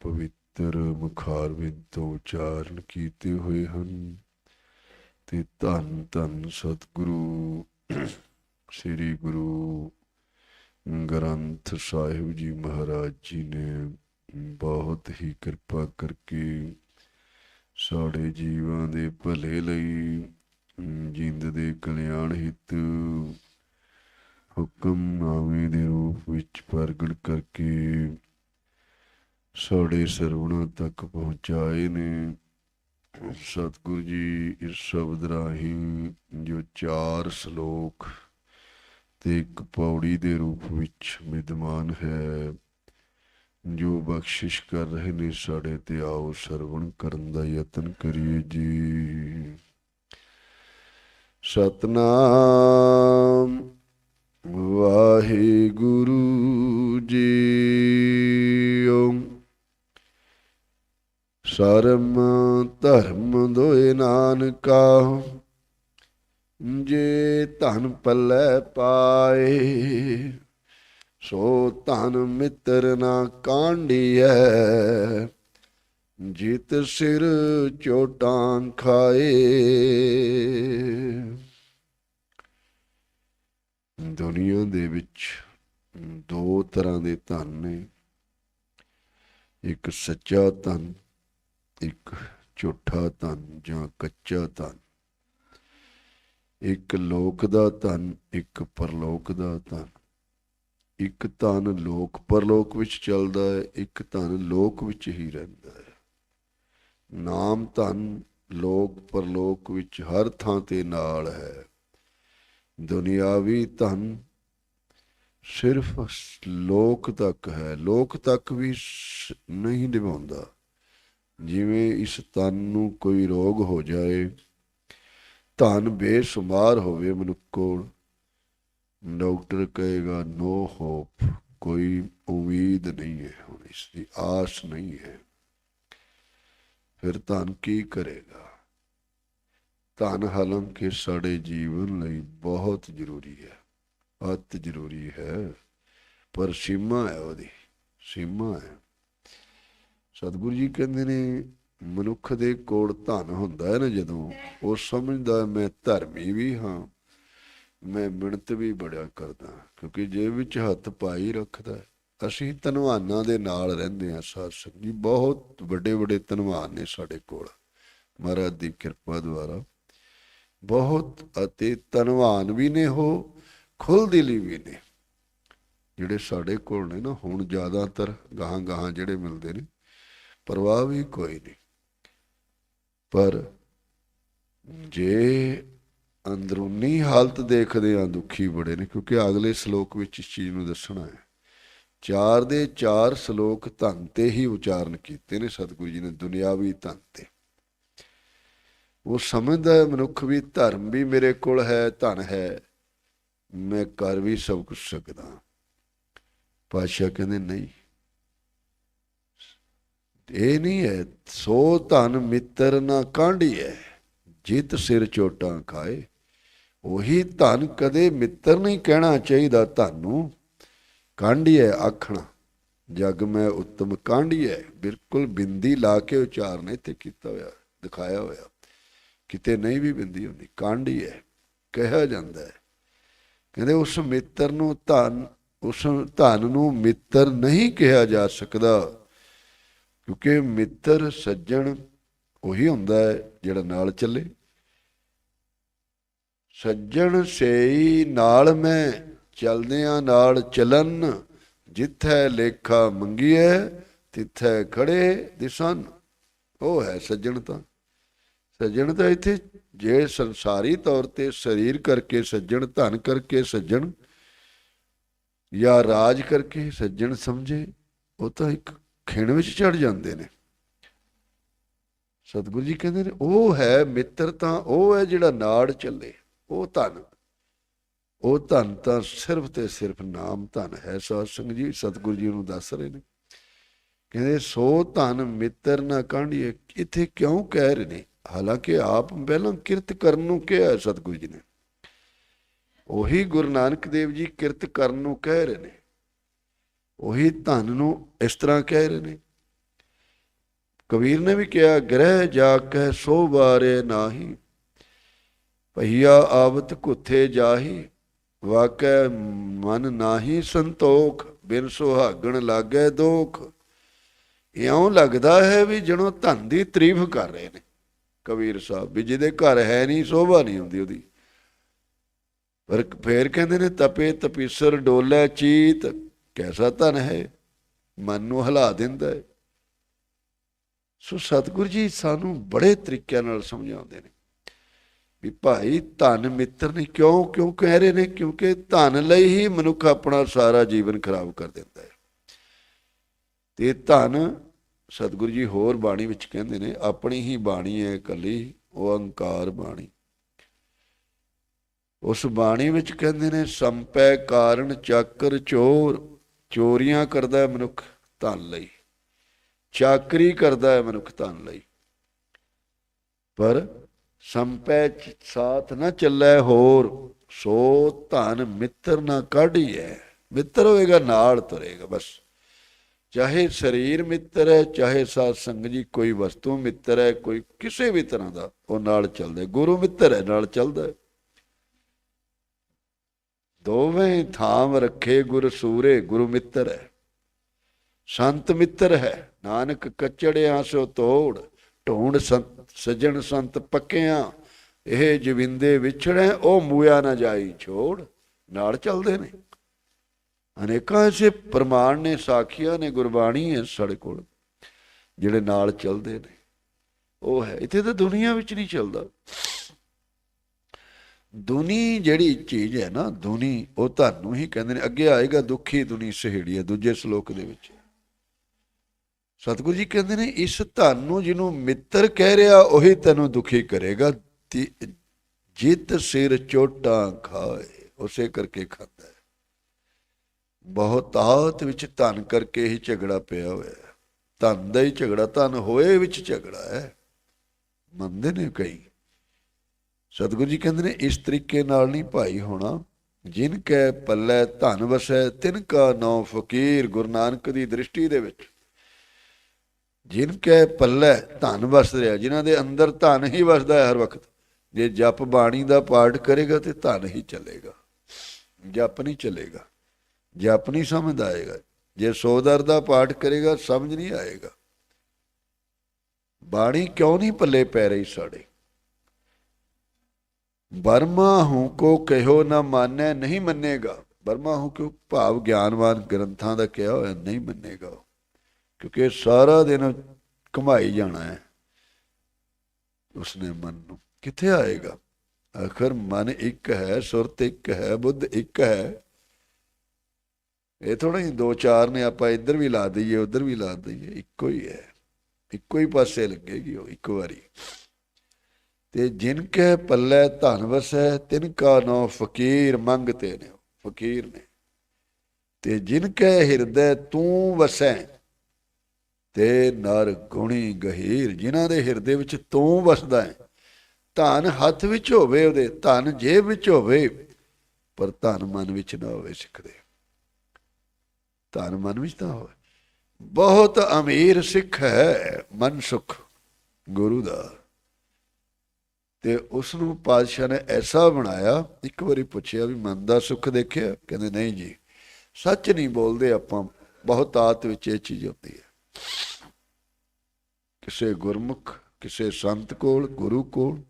ਪਵਿੱਤਰ ਮੁਖਾਰ ਤੋਂ ਉਚਾਰਨ ਕੀਤੇ ਹੋਏ ਹਨ। ਤੇ ਧੰਨ ਧੰਨ ਸਤਿਗੁਰੂ, ਸ੍ਰੀ ਗੁਰੂ ਗ੍ਰੰਥ ਸਾਹਿਬ ਜੀ ਮਹਾਰਾਜ ਜੀ ਨੇ ਬਹੁਤ ਹੀ ਕਿਰਪਾ ਕਰਕੇ ਸਾਡੇ ਜੀਵਾਂ ਦੇ ਭਲੇ ਲਈ, ਜਿੰਦ ਦੇ ਕਲਿਆਣ ਹਿੱਤ ਹੁਕਮਨਾਮੇ ਦੇ ਰੂਪ ਵਿੱਚ ਪ੍ਰਗਟ ਕਰਕੇ ਸਾਡੇ ਸਰਵਣਾ ਤੱਕ ਪਹੁੰਚਾਏ ਨੇ। ਸਤਿਗੁਰੂ ਜੀ, ਇਸ ਸ਼ਬਦ ਰਾਹੀਂ ਜੋ ਚਾਰ ਸ਼ਲੋਕ ਤੇ ਇੱਕ ਪੌੜੀ ਦੇ ਰੂਪ ਵਿੱਚ ਵਿਦਮਾਨ ਹੈ, ਜੋ ਬਖਸ਼ਿਸ਼ ਕਰ ਰਹੇ ਨੇ ਸਾਡੇ ਤੇ, ਆਓ ਸਰਵਣ ਕਰਨ ਦਾ ਯਤਨ ਕਰੀਏ ਜੀ। ਸਤਨਾਮ ਵਾਹਿਗੁਰੂ ਜੀ। ਸਰਮ ਧਰਮ ਦੋਏ ਨਾਨਕਾ। ਜੇ ਧਨ ਪੱਲੇ ਪਾਏ, ਸੋ ਧਨ ਮਿੱਤਰ ਨਾ ਕਾਂਢੀਐ। ਜਿਤ ਸਿਰ ਚੋਟਾਂ ਖਾਏ। ਦੁਨੀਆ ਦੇ ਵਿੱਚ ਦੋ ਤਰ੍ਹਾਂ ਦੇ ਧਨ ਨੇ। ਇੱਕ ਸੱਚਾ ਧਨ ਇੱਕ ਝੂਠਾ ਧਨ ਜਾਂ ਕੱਚਾ ਧਨ। ਇੱਕ ਲੋਕ ਦਾ ਧਨ, ਇੱਕ ਪਰਲੋਕ ਦਾ ਧਨ। ਇੱਕ ਧਨ ਲੋਕ ਪਰਲੋਕ ਵਿੱਚ ਚੱਲਦਾ ਹੈ, ਇੱਕ ਧਨ ਲੋਕ ਵਿੱਚ ਹੀ ਰਹਿੰਦਾ ਹੈ। ਨਾਮ ਧਨ ਲੋਕ ਪਰਲੋਕ ਵਿੱਚ ਹਰ ਥਾਂ ਤੇ ਨਾਲ ਹੈ। ਦੁਨਿਆਵੀ ਧਨ ਸਿਰਫ ਲੋਕ ਤੱਕ ਹੈ। ਲੋਕ ਤੱਕ ਵੀ ਨਹੀਂ ਨਿਭਾਉਂਦਾ। ਜਿਵੇਂ ਇਸ ਤਨ ਨੂੰ ਕੋਈ ਰੋਗ ਹੋ ਜਾਏ, ਧਨ ਬੇਸ਼ੁਮਾਰ ਹੋਵੇ ਮਨੁੱਖ ਕੋਲ। ਡਾਕਟਰ ਕਹੇਗਾ, ਨੋ ਹੋਪ, ਕੋਈ ਉਮੀਦ ਨਹੀਂ ਹੈ, ਹੁਣ ਇਸ ਦੀ ਆਸ ਨਹੀਂ ਹੈ। ਫਿਰ ਧਨ ਕੀ ਕਰੇਗਾ? ਧਨ ਹਾਲਾਂਕਿ ਸਾਡੇ ਜੀਵਨ ਲਈ ਬਹੁਤ ਜ਼ਰੂਰੀ ਹੈ, ਅਤ ਜ਼ਰੂਰੀ ਹੈ, ਪਰ ਸੀਮਾ ਹੈ ਉਹਦੀ, ਸੀਮਾ ਹੈ। ਸਤਿਗੁਰੂ ਜੀ ਕਹਿੰਦੇ ਨੇ, ਮਨੁੱਖ ਦੇ ਕੋਲ ਧਨ ਹੁੰਦਾ ਹੈ ਨਾ ਜਦੋਂ, ਉਹ ਸਮਝਦਾ ਮੈਂ ਧਰਮੀ ਵੀ ਹਾਂ, ਮੈਂ ਮਿਹਨਤ ਵੀ ਬੜਾ ਕਰਦਾ, ਕਿਉਂਕਿ ਜੇਬ ਵਿੱਚ ਹੱਥ ਪਾਈ ਰੱਖਦਾ ਅਸੀਂ ਧਨਵਾਨਾਂ ਦੇ ਨਾਲ ਰਹਿੰਦੇ ਹਾਂ, ਸਾਧ ਸੰਗਤ ਜੀ, ਬਹੁਤ ਵੱਡੇ ਵੱਡੇ ਧਨਵਾਨ ਨੇ ਸਾਡੇ ਕੋਲ। ਮਹਾਰਾਜ ਦੀ ਕਿਰਪਾ ਦੁਆਰਾ, ਬਹੁਤ ਅਤੇ ਧਨਵਾਨ ਵੀ ਨੇ ਉਹ ਖੁੱਲ ਦਿਲੀ ਵੀ ਨੇ। ਜਿਹੜੇ ਸਾਡੇ ਕੋਲ ਨੇ ਨਾ, ਹੁਣ ਜ਼ਿਆਦਾਤਰ ਗਾਹਾਂ ਗਾਹਾਂ ਜਿਹੜੇ ਮਿਲਦੇ ਨੇ ਪਰਵਾਹ ਵੀ ਕੋਈ ਨਹੀਂ। ਪਰ ਜੇ ਅੰਦਰੂਨੀ ਹਾਲਤ ਦੇਖਦੇ ਆ ਦੁਖੀ ਬੜੇ ਨੇ, ਕਿਉਂਕਿ ਅਗਲੇ ਸ਼ਲੋਕ ਵਿੱਚ ਇਸ ਚੀਜ਼ ਨੂੰ ਦੱਸਣਾ ਹੈ। ਚਾਰ ਦੇ ਚਾਰ ਸ਼ਲੋਕ ਧਨ ਤੇ ਹੀ ਉਚਾਰਨ ਕੀਤੇ ਨੇ, ਸਤਿਗੁਰੂ ਜੀ ਨੇ ਦੁਨਿਆਵੀ ਧਨ ਤੇ। ਉਹ ਸਮਝਦਾ ਹੈ, ਮਨੁੱਖ ਵੀ ਧਰਮ ਵੀ ਮੇਰੇ ਕੋਲ ਹੈ, ਧਨ ਹੈ, ਮੈਂ ਕਰ ਵੀ ਸਭ ਕੁਝ ਸਕਦਾ। ਪਾਸ਼ਾ ਕਹਿੰਦੇ, ਨਹੀਂ ਇਹ ਨਹੀਂ ਹੈ, ਸੋ ਧਨ ਮਿੱਤਰ ਨਾ ਕਾਂਢੀਐ, ਜਿਤ ਸਿਰ ਚੋਟਾਂ ਖਾਏ। ਉਹੀ ਧਨ ਕਦੇ ਮਿੱਤਰ ਨਹੀਂ ਕਹਿਣਾ ਚਾਹੀਦਾ ਤੁਹਾਨੂੰ ਕਾਂਢੀਐ ਆਖਣਾ, ਜਗ ਮੈਂ ਉੱਤਮ ਕਾਂਢੀਐ। ਬਿਲਕੁਲ ਬਿੰਦੀ ਲਾ ਕੇ ਉਚਾਰਨ ਇੱਥੇ ਕੀਤਾ ਹੋਇਆ, ਦਿਖਾਇਆ ਹੋਇਆ। ਕਿਤੇ ਨਹੀਂ ਵੀ ਬਿੰਦੀ ਹੁੰਦੀ, ਕਾਂਢੀਐ ਕਿਹਾ ਜਾਂਦਾ ਹੈ। ਕਹਿੰਦੇ ਉਸ ਮਿੱਤਰ ਨੂੰ ਧਨ, ਉਸ ਧਨ ਨੂੰ ਮਿੱਤਰ ਨਹੀਂ ਕਿਹਾ ਜਾ ਸਕਦਾ। ਕਿਉਂਕਿ ਮਿੱਤਰ ਸੱਜਣ ਉਹੀ ਹੁੰਦਾ ਹੈ ਜਿਹੜਾ ਨਾਲ ਚੱਲੇ। ਸੱਜਣ ਸੇਈ ਨਾਲ ਮੈਂ, ਚਲਦਿਆਂ ਨਾਲ ਚਲਨ, ਜਿੱਥੈ ਲੇਖਾ ਮੰਗੀਐ, ਤਿੱਥੈ ਖੜੇ ਦਿਸਨ। ਉਹ ਹੈ ਸੱਜਣ ਤਾਂ ਸੱਜਣ ਤਾਂ ਇੱਥੇ ਜੇ ਸੰਸਾਰੀ ਤੌਰ ਤੇ ਸਰੀਰ ਕਰਕੇ ਸੱਜਣ, ਧਨ ਕਰਕੇ ਸੱਜਣ, ਜਾਂ ਰਾਜ ਕਰਕੇ ਸੱਜਣ ਸਮਝੇ, ਉਹ ਤਾਂ ਇੱਕ ਖਿਣ ਵਿੱਚ ਚੜ ਜਾਂਦੇ ਨੇ। ਸਤਿਗੁਰੂ ਜੀ ਕਹਿੰਦੇ ਨੇ, ਉਹ ਹੈ ਮਿੱਤਰ ਤਾਂ ਉਹ ਹੈ ਜਿਹੜਾ ਨਾੜ ਚੱਲੇ, ਉਹ ਧਨ। ਉਹ ਧਨ ਤਾਂ ਸਿਰਫ ਤੇ ਸਿਰਫ ਨਾਮ ਧਨ ਹੈ, ਸਾਧ ਸੰਗਤ ਜੀ, ਸਤਿਗੁਰੂ ਜੀ ਨੂੰ ਦੱਸ ਰਹੇ ਨੇ। ਕਹਿੰਦੇ, ਸੋ ਧਨ ਮਿੱਤਰ ਨਾ ਕਾਂਢੀਏ, ਇੱਥੇ ਕਿਉਂ ਕਹਿ ਰਹੇ ਨੇ? ਹਾਲਾਂਕਿ ਆਪ ਪਹਿਲਾਂ ਕਿਰਤ ਕਰਨ ਨੂੰ ਕਿਹਾ ਸਤਿਗੁਰੂ ਜੀ ਨੇ। ਉਹੀ ਗੁਰੂ ਨਾਨਕ ਦੇਵ ਜੀ ਕਿਰਤ ਕਰਨ ਨੂੰ ਕਹਿ ਰਹੇ ਨੇ। ਉਹੀ ਧਨ ਨੂੰ ਇਸ ਤਰ੍ਹਾਂ ਕਹਿ ਰਹੇ ਨੇ। ਕਬੀਰ ਨੇ ਵੀ ਕਿਹਾ, ਗ੍ਰਹਿ ਜਾ ਕੇ ਸੋ ਬਾਰੇ ਨਾਹੀ, ਭਈਆ ਆਵਤ ਕੁੱਥੇ ਜਾਹੀ, ਵਾਕੈ ਮਨ ਨਾਹੀ ਸੰਤੋਖ, ਬਿਨ ਸੁਹਾਗਣ ਲਾਗੇ ਦੋਖ। ਇਉਂ ਲੱਗਦਾ ਹੈ ਵੀ ਜਣੋ ਧਨ ਦੀ ਤਾਰੀਫ ਕਰ ਰਹੇ ਨੇ ਕਬੀਰ ਸਾਹਿਬ, ਵੀ ਜਿਹਦੇ ਘਰ ਹੈ ਨਹੀਂ, ਸੋਭਾ ਨਹੀਂ ਹੁੰਦੀ ਉਹਦੀ। ਪਰ ਫੇਰ ਕਹਿੰਦੇ ਨੇ, ਤਪੇ ਤਪੀਸਰ ਡੋਲੇ ਚੀਤ ਕੈਸਾ ਧਨ ਹੈ? ਮਨ ਨੂੰ ਹਿਲਾ ਦਿੰਦਾ ਹੈ। ਸੋ ਸਤਿਗੁਰੂ ਜੀ ਸਾਨੂੰ ਬੜੇ ਤਰੀਕਿਆਂ ਨਾਲ ਸਮਝਾਉਂਦੇ ਨੇ ਵੀ ਭਾਈ ਧਨ ਮਿੱਤਰ ਨਹੀਂ ਕਿਉਂ ਕਿਉਂ ਕਹਿ ਰਹੇ ਨੇ? ਕਿਉਂਕਿ ਧਨ ਲਈ ਹੀ ਮਨੁੱਖ ਆਪਣਾ ਸਾਰਾ ਜੀਵਨ ਖਰਾਬ ਕਰ ਦਿੰਦਾ ਹੈ। ਤੇ ਧਨ, ਸਤਿਗੁਰੂ ਜੀ ਹੋਰ ਬਾਣੀ ਵਿੱਚ ਕਹਿੰਦੇ ਨੇ, ਆਪਣੀ ਹੀ ਬਾਣੀ ਹੈ ਇਕੱਲੀ ਉਹ ਅਹੰਕਾਰ ਬਾਣੀ। ਉਸ ਬਾਣੀ ਵਿੱਚ ਕਹਿੰਦੇ ਨੇ, ਸੰਪੈ ਕਾਰਨ ਚੱਕਰ ਚੋਰ। ਚੋਰੀਆਂ ਕਰਦਾ ਹੈ ਮਨੁੱਖ ਧਨ ਲਈ, ਚਾਕਰੀ ਕਰਦਾ ਹੈ ਮਨੁੱਖ ਧਨ ਲਈ। ਪਰ ਸੰਪੈ ਸਾਥ ਨਾ ਚੱਲੇ ਹੋਰ, ਸੋ ਧਨ ਮਿੱਤਰ ਨਾ ਕਾਢੀਐ। ਮਿੱਤਰ ਹੋਏਗਾ, ਨਾਲ ਤੁਰੇਗਾ ਬਸ। ਚਾਹੇ ਸਰੀਰ ਮਿੱਤਰ ਹੈ, ਚਾਹੇ ਸਾਧ ਸੰਗ ਜੀ, ਕੋਈ ਵਸਤੂ ਮਿੱਤਰ ਹੈ, ਕੋਈ ਕਿਸੇ ਵੀ ਤਰ੍ਹਾਂ ਦਾ, ਉਹ ਨਾਲ ਚੱਲਦਾ ਗੁਰੂ ਮਿੱਤਰ ਹੈ, ਨਾਲ ਚੱਲਦਾ ਹੈ। ਦੋਵੇਂ ਥਾਮ ਰੱਖੇ ਗੁਰ ਸੂਰੇ ਗੁਰੂ ਮਿੱਤਰ ਹੈ। ਸੰਤ ਮਿੱਤਰ ਹੈ। ਨਾਨਕ ਕਚੜਿਆਂ ਸੋ ਤੋੜ ਢੂੰਡ ਸਜਣ ਸੰਤ ਪੱਕਿਆਂ, ਇਹ ਜਵਿੰਦੇ ਵਿਛੜੇ, ਉਹ ਮੂਇਆ ਨਾ ਜਾਈ ਛੋੜ। ਨਾਲ ਚੱਲਦੇ ਨੇ। ਅਨੇਕਾਂ ਐਸੇ ਪ੍ਰਮਾਣ ਨੇ, ਸਾਖੀਆਂ ਨੇ, ਗੁਰਬਾਣੀ ਹੈ ਸਾਡੇ ਕੋਲ, ਜਿਹੜੇ ਨਾਲ ਚੱਲਦੇ ਨੇ। ਉਹ ਹੈ। ਇੱਥੇ ਤਾਂ ਦੁਨੀਆ ਵਿੱਚ ਨਹੀਂ ਚੱਲਦਾ। ਦੁਨੀ ਜਿਹੜੀ ਚੀਜ਼ ਹੈ ਨਾ, ਦੁਨੀ, ਉਹ ਤੁਹਾਨੂੰ ਹੀ ਕਹਿੰਦੇ ਨੇ, ਅੱਗੇ ਆਏਗਾ ਦੁਖੀ ਦੁਨੀ ਸਹੇੜੀ ਹੈ, ਦੂਜੇ ਸ਼ਲੋਕ ਦੇ ਵਿੱਚ। ਸਤਿਗੁਰੂ ਜੀ ਕਹਿੰਦੇ ਨੇ, ਇਸ ਧਨ ਨੂੰ ਜਿਹਨੂੰ ਮਿੱਤਰ ਕਹਿ ਰਿਹਾ, ਉਹੀ ਤੈਨੂੰ ਦੁਖੀ ਕਰੇਗਾ। ਜਿੱਤ ਸਿਰ ਚੋਟਾਂ ਖਾਏ, ਉਸੇ ਕਰਕੇ ਖਾਂਦਾ ਹੈ। ਬਹੁਤਾਤ ਵਿੱਚ ਧਨ ਕਰਕੇ ਹੀ ਝਗੜਾ ਪਿਆ ਹੋਇਆ ਹੈ। ਧਨ ਦਾ ਹੀ ਝਗੜਾ, ਧਨ ਹੋਏ ਵਿੱਚ ਝਗੜਾ ਹੈ। ਮੰਨਦੇ ਨੇ ਕਈ। ਸਤਿਗੁਰੂ ਜੀ ਕਹਿੰਦੇ ਨੇ, ਇਸ ਤਰੀਕੇ ਨਾਲ ਨਹੀਂ ਭਾਈ ਹੋਣਾ। ਜਿਨ ਕੈ ਪੱਲੇ ਧਨ ਵਸੈ, ਤਿਨ ਕਾ ਨੌ ਫਕੀਰ, ਗੁਰੂ ਨਾਨਕ ਦੀ ਦ੍ਰਿਸ਼ਟੀ ਦੇ ਵਿੱਚ। ਜਿਨ ਕੈ ਪੱਲੇ ਧਨ ਵਸ ਰਿਹਾ, ਜਿਨ੍ਹਾਂ ਦੇ ਅੰਦਰ ਧਨ ਹੀ ਵਸਦਾ ਹੈ ਹਰ ਵਕਤ, ਜੇ ਜਪ ਬਾਣੀ ਦਾ ਪਾਠ ਕਰੇਗਾ ਤੇ ਧਨ ਹੀ ਚੱਲੇਗਾ। ਜਪ ਨਹੀਂ ਚੱਲੇਗਾ, ਜਪ ਨਹੀਂ ਸਮਝ ਆਏਗਾ। ਜੇ ਸੋਦਰ ਦਾ ਪਾਠ ਕਰੇਗਾ, ਸਮਝ ਨਹੀਂ ਆਏਗਾ। ਬਾਣੀ ਕਿਉਂ ਨਹੀਂ ਪੱਲੇ ਪੈ ਰਹੀ ਸਾਡੇ? ਬਰਮਾ ਹੂੰ ਕੋ ਕਹਿਓ ਨਾ ਮਾਨੈ, ਨਹੀਂ ਮੰਨੇਗਾ। ਬਰਮਾ ਹੂੰ ਕਿਉਂ ਭਾਵ ਗਿਆਨਵਾਨ ਗ੍ਰੰਥਾਂ ਦਾ ਕਿਹਾ ਹੋਇਆ, ਨਹੀਂ ਮੰਨੇਗਾ ਕਿਉਂਕਿ ਸਾਰਾ ਦਿਨ ਕਮਾਈ ਜਾਣਾ ਹੈ ਉਸਨੇ ਮਨ ਨੂੰ। ਕਿੱਥੇ ਆਏਗਾ? ਆਖਰ ਮਨ ਇੱਕ ਹੈ, ਸੁਰਤ ਇੱਕ ਹੈ, ਬੁੱਧ ਇੱਕ ਹੈ। ਇਹ ਥੋੜਾ ਹੀ ਦੋ ਚਾਰ ਨੇ ਆਪਾਂ ਇੱਧਰ ਵੀ ਲਾ ਦਈਏ, ਉੱਧਰ ਵੀ ਲਾ ਦਈਏ, ਇੱਕੋ ਹੀ ਹੈ। ਇੱਕੋ ਹੀ ਪਾਸੇ ਲੱਗੇਗੀ ਉਹ, ਇੱਕੋ ਵਾਰੀ। ਤੇ ਜਿਨ ਕੇ ਪੱਲੇ ਧਨ ਵਸੈ, ਤਿਨ ਕਾ ਨੋ ਫਕੀਰ ਮੰਗਤੇ ਨੇ। ਫਕੀਰ ਨੇ। ਤੇ ਜਿਨ ਕੇ ਹਿਰਦੈ ਤੂੰ ਵਸੈ, ਤੇ ਨਰ ਗੁਣੀ ਗਹੀਰ। ਜਿਨ੍ਹਾਂ ਦੇ ਹਿਰਦੇ ਵਿੱਚ ਤੂੰ ਵਸਦਾ ਹੈ ਧਨ ਹੱਥ ਵਿੱਚ ਹੋਵੇ ਉਹਦੇ, ਧਨ ਜੇਬ ਵਿੱਚ ਹੋਵੇ, ਪਰ ਧਨ ਮਨ ਵਿੱਚ ਨਾ ਹੋਵੇ ਸਿੱਖਦੇ। ਧਨ ਮਨ ਵਿੱਚ ਤਾਂ ਹੋਵੇ। ਬਹੁਤ ਅਮੀਰ ਸਿੱਖ ਹੈ ਮਨ ਸੁਖ ਗੁਰੂ ਦਾ। ਤੇ ਉਸ ਨੂੰ ਪਾਤਸ਼ਾਹ ਨੇ ਐਸਾ ਬਣਾਇਆ, ਇੱਕ ਵਾਰੀ ਪੁੱਛਿਆ ਵੀ ਮਨ ਦਾ ਸੁੱਖ ਦੇਖਿਆ? ਕਹਿੰਦੇ, ਨਹੀਂ ਜੀ, ਸੱਚ ਨਹੀਂ ਬੋਲਦੇ ਆਪਾਂ, ਬਹੁਤ ਆਤ ਵਿੱਚ ਇਹ ਚੀਜ਼ ਹੁੰਦੀ ਹੈ। ਕਿਸੇ ਗੁਰਮੁਖ, ਕਿਸੇ ਸੰਤ ਕੋਲ, ਗੁਰੂ ਕੋਲ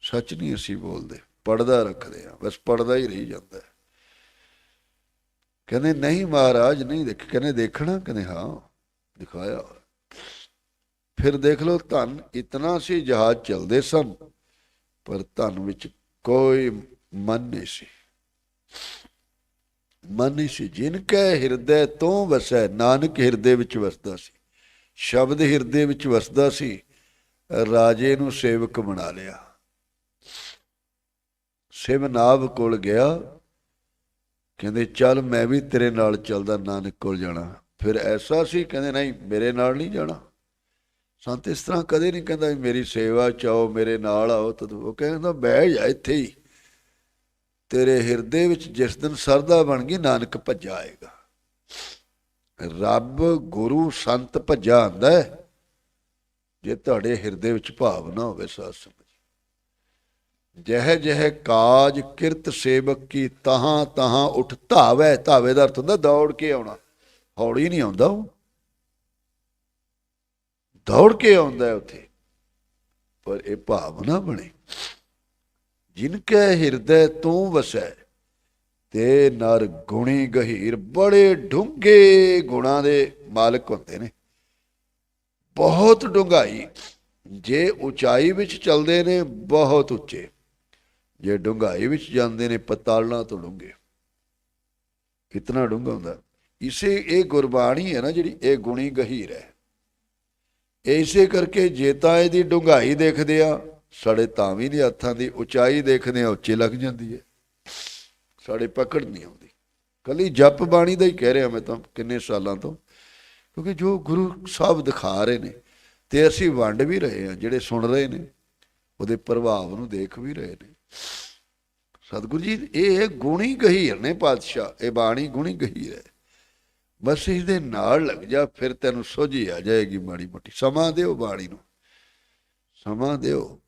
ਸੱਚ ਨਹੀਂ ਅਸੀਂ ਬੋਲਦੇ ਪਰਦਾ ਰੱਖਦੇ ਆ ਬਸ ਪੜਦਾ ਹੀ ਰਹੀ ਜਾਂਦਾ ਕਹਿੰਦੇ, ਨਹੀਂ ਮਹਾਰਾਜ, ਨਹੀਂ ਦੇਖ ਕਹਿੰਦੇ, ਦੇਖਣਾ? ਕਹਿੰਦੇ, ਹਾਂ, ਦਿਖਾਇਆ ਫਿਰ ਦੇਖ ਲਓ, ਧਨ, ਇਤਨਾ ਸੀ ਜਹਾਜ਼ ਚੱਲਦੇ ਸਨ ਪਰ ਧਨ ਵਿੱਚ ਕੋਈ ਮਨ ਨਹੀਂ ਸੀ। ਮਨ ਨਹੀਂ ਸੀ। ਜਿਨ ਕੈ ਹਿਰਦੇ ਤੋਂ ਵਸੈ, ਨਾਨਕ ਹਿਰਦੇ ਵਿੱਚ ਵਸਦਾ ਸੀ। ਸ਼ਬਦ ਹਿਰਦੇ ਵਿੱਚ ਵਸਦਾ ਸੀ, ਰਾਜੇ ਨੂੰ ਸੇਵਕ ਬਣਾ ਲਿਆ। ਸਿਵਨਾਭ ਕੋਲ ਗਿਆ, ਕਹਿੰਦੇ, ਚੱਲ ਮੈਂ ਵੀ ਤੇਰੇ ਨਾਲ ਚੱਲਦਾ, ਨਾਨਕ ਕੋਲ ਜਾਣਾ। ਫਿਰ ਐਸਾ ਸੀ, ਕਹਿੰਦੇ, ਨਹੀਂ, ਮੇਰੇ ਨਾਲ ਨਹੀਂ ਜਾਣਾ। ਸੰਤ ਇਸ ਤਰ੍ਹਾਂ ਕਦੇ ਨਹੀਂ ਕਹਿੰਦਾ ਮੇਰੀ ਸੇਵਾ ਚਾਓ ਮੇਰੇ ਨਾਲ ਆਓ। ਤਦ ਉਹ ਕਹਿੰਦਾ, ਬਹਿ ਜਾ ਇੱਥੇ ਹੀ। ਤੇਰੇ ਹਿਰਦੇ ਵਿੱਚ ਜਿਸ ਦਿਨ ਸਰਦਾ ਬਣ ਗਈ, ਨਾਨਕ ਭੱਜਾ ਆਏਗਾ। ਰੱਬ ਗੁਰੂ ਸੰਤ ਭੱਜਾ ਆਂਦਾ ਹੈ, ਜੇ ਤੁਹਾਡੇ ਹਿਰਦੇ ਵਿੱਚ ਭਾਵਨਾ ਹੋਵੇ ਸਾਧ ਸੰਗਤ ਜਹ ਜਹ ਕਾਜ ਕਿਰਤ ਸੇਵਕ ਕੀ, ਤਹਾਂ ਤਹਾਂ ਉਠ ਧਾਵੈ। ਧਾਵੇ ਦਾ ਅਰਥ ਹੁੰਦਾ ਦੌੜ ਕੇ ਆਉਣਾ। ਹੌਲੀ ਨਹੀਂ ਆਉਂਦਾ ਉਹ। ਦੌੜ ਕੇ ਆਉਂਦਾ ਉੱਥੇ। ਪਰ ਇਹ ਭਾਵ ਨਾ ਬਣੇ, ਜਿਨ ਕੈ ਹਿਰਦੈ ਤੂੰ ਵਸੈ, ਤੇ ਨਰ ਗੁਣੀ ਗਹੀਰ ਬੜੇ ਡੂੰਘੇ ਗੁਣਾਂ ਦੇ ਮਾਲਕ ਹੁੰਦੇ ਨੇ। ਬਹੁਤ ਡੂੰਘਾਈ, ਜੇ ਉਚਾਈ ਵਿੱਚ ਚੱਲਦੇ ਨੇ ਬਹੁਤ ਉੱਚੇ, ਜੇ ਡੂੰਘਾਈ ਵਿੱਚ ਜਾਂਦੇ ਨੇ ਪਤਾਲਾਂ ਤੋਂ ਡੂੰਘੇ। ਕਿਤਨਾ ਡੂੰਘਾ ਹੁੰਦਾ। ਇਸੇ ਇਹ ਗੁਰਬਾਣੀ ਹੈ ਨਾ ਜਿਹੜੀ ਇਹ ਗੁਣੀ ਗਹੀਰ ਹੈ। ਇਸੇ ਕਰਕੇ ਜੇ ਤਾਂ ਇਹਦੀ ਡੂੰਘਾਈ ਦੇਖਦੇ ਆ, ਸਾਡੇ ਤਾਂ ਵੀ ਦੇ ਹੱਥਾਂ ਦੀ ਉਚਾਈ ਦੇਖਦੇ ਆ, ਉੱਚੀ ਲੱਗ ਜਾਂਦੀ ਹੈ। ਸਾਡੇ ਪਕੜ ਨਹੀਂ ਆਉਂਦੀ। ਕੱਲੀ ਜਪ ਬਾਣੀ ਦਾ ਹੀ ਕਹਿ ਰਿਹਾ ਮੈਂ ਤਾਂ ਕਿੰਨੇ ਸਾਲਾਂ ਤੋਂ, ਕਿਉਂਕਿ ਜੋ ਗੁਰੂ ਸਾਹਿਬ ਦਿਖਾ ਰਹੇ ਨੇ ਤੇ ਅਸੀਂ ਵੰਡ ਵੀ ਰਹੇ ਹਾਂ, ਜਿਹੜੇ ਸੁਣ ਰਹੇ ਨੇ, ਉਹਦੇ ਪ੍ਰਭਾਵ ਨੂੰ ਦੇਖ ਵੀ ਰਹੇ ਨੇ। ਸਤਿਗੁਰੂ ਜੀ, ਇਹ ਗੁਣੀ ਗਹੀਰ ਨੇ ਪਾਤਸ਼ਾਹ, ਇਹ ਬਾਣੀ ਗੁਣੀ ਗਹੀਰ ਹੈ। ਬਸ ਇਹਦੇ ਨਾਲ ਲੱਗ ਜਾ, ਫਿਰ ਤੈਨੂੰ ਸੋਝੀ ਆ ਜਾਏਗੀ ਮਾੜੀ ਮੋਟੀ। ਸਮਾਂ ਦਿਓ ਬਾਣੀ ਨੂੰ। ਸਮਾਂ ਦਿਓ।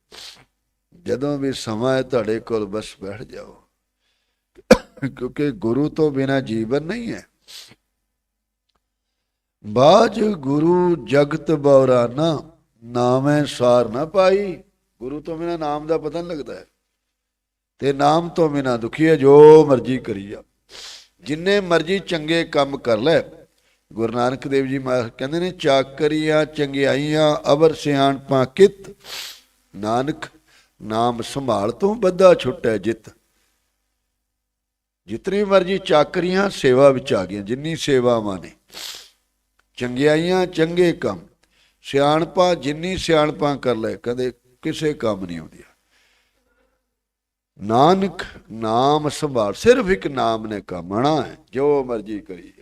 ਜਦੋਂ ਵੀ ਸਮਾਂ ਹੈ ਤੁਹਾਡੇ ਕੋਲ, ਬਸ ਬੈਠ ਜਾਓ। ਕਿਉਂਕਿ ਗੁਰੂ ਤੋਂ ਬਿਨਾ ਜੀਵਨ ਨਹੀਂ ਹੈ। ਬਾਜ ਗੁਰੂ ਜਗਤ ਬੌਰਾਨਾ, ਨਾਮੈ ਸਾਰ ਨਾ ਪਾਈ। ਗੁਰੂ ਤੋਂ ਬਿਨਾ ਨਾਮ ਦਾ ਪਤਾ ਨਹੀਂ ਲੱਗਦਾ। ਹੈ ਤੇ ਨਾਮ ਤੋਂ ਬਿਨਾ ਦੁਖੀ ਹੈ, ਜੋ ਮਰਜ਼ੀ ਕਰੀ ਜਾ ਜਿੰਨੇ ਮਰਜ਼ੀ ਚੰਗੇ ਕੰਮ ਕਰ ਲੈ। ਗੁਰੂ ਨਾਨਕ ਦੇਵ ਜੀ ਮਹਾਰਾਜ ਕਹਿੰਦੇ ਨੇ, ਚਾਕਰੀਆਂ ਚੰਗਿਆਈਆਂ, ਅਵਰ ਸਿਆਣਪਾਂ ਕਿਤ। ਨਾਨਕ, ਨਾਮ ਸੰਭਾਲ ਤੋਂ ਬੱਧਾ ਛੁੱਟੈ ਜਿਤ। ਜਿਤਨੀ ਮਰਜ਼ੀ ਚਾਕਰੀਆਂ, ਸੇਵਾ ਵਿੱਚ ਆ ਗਈਆਂ, ਜਿੰਨੀ ਸੇਵਾਵਾਂ ਨੇ। ਚੰਗਿਆਈਆਂ, ਚੰਗੇ ਕੰਮ। ਸਿਆਣਪਾਂ ਜਿੰਨੀ ਸਿਆਣਪਾਂ ਕਰ ਲੈ, ਕਦੇ ਕਿਸੇ ਕੰਮ ਨਹੀਂ ਆਉਂਦੀਆਂ। ਨਾਨਕ ਨਾਮ ਸੰਭਾਲ, ਸਿਰਫ ਇੱਕ ਨਾਮ ਨੇ ਕਮਣਾ ਹੈ, ਜੋ ਮਰਜ਼ੀ ਕਰੀ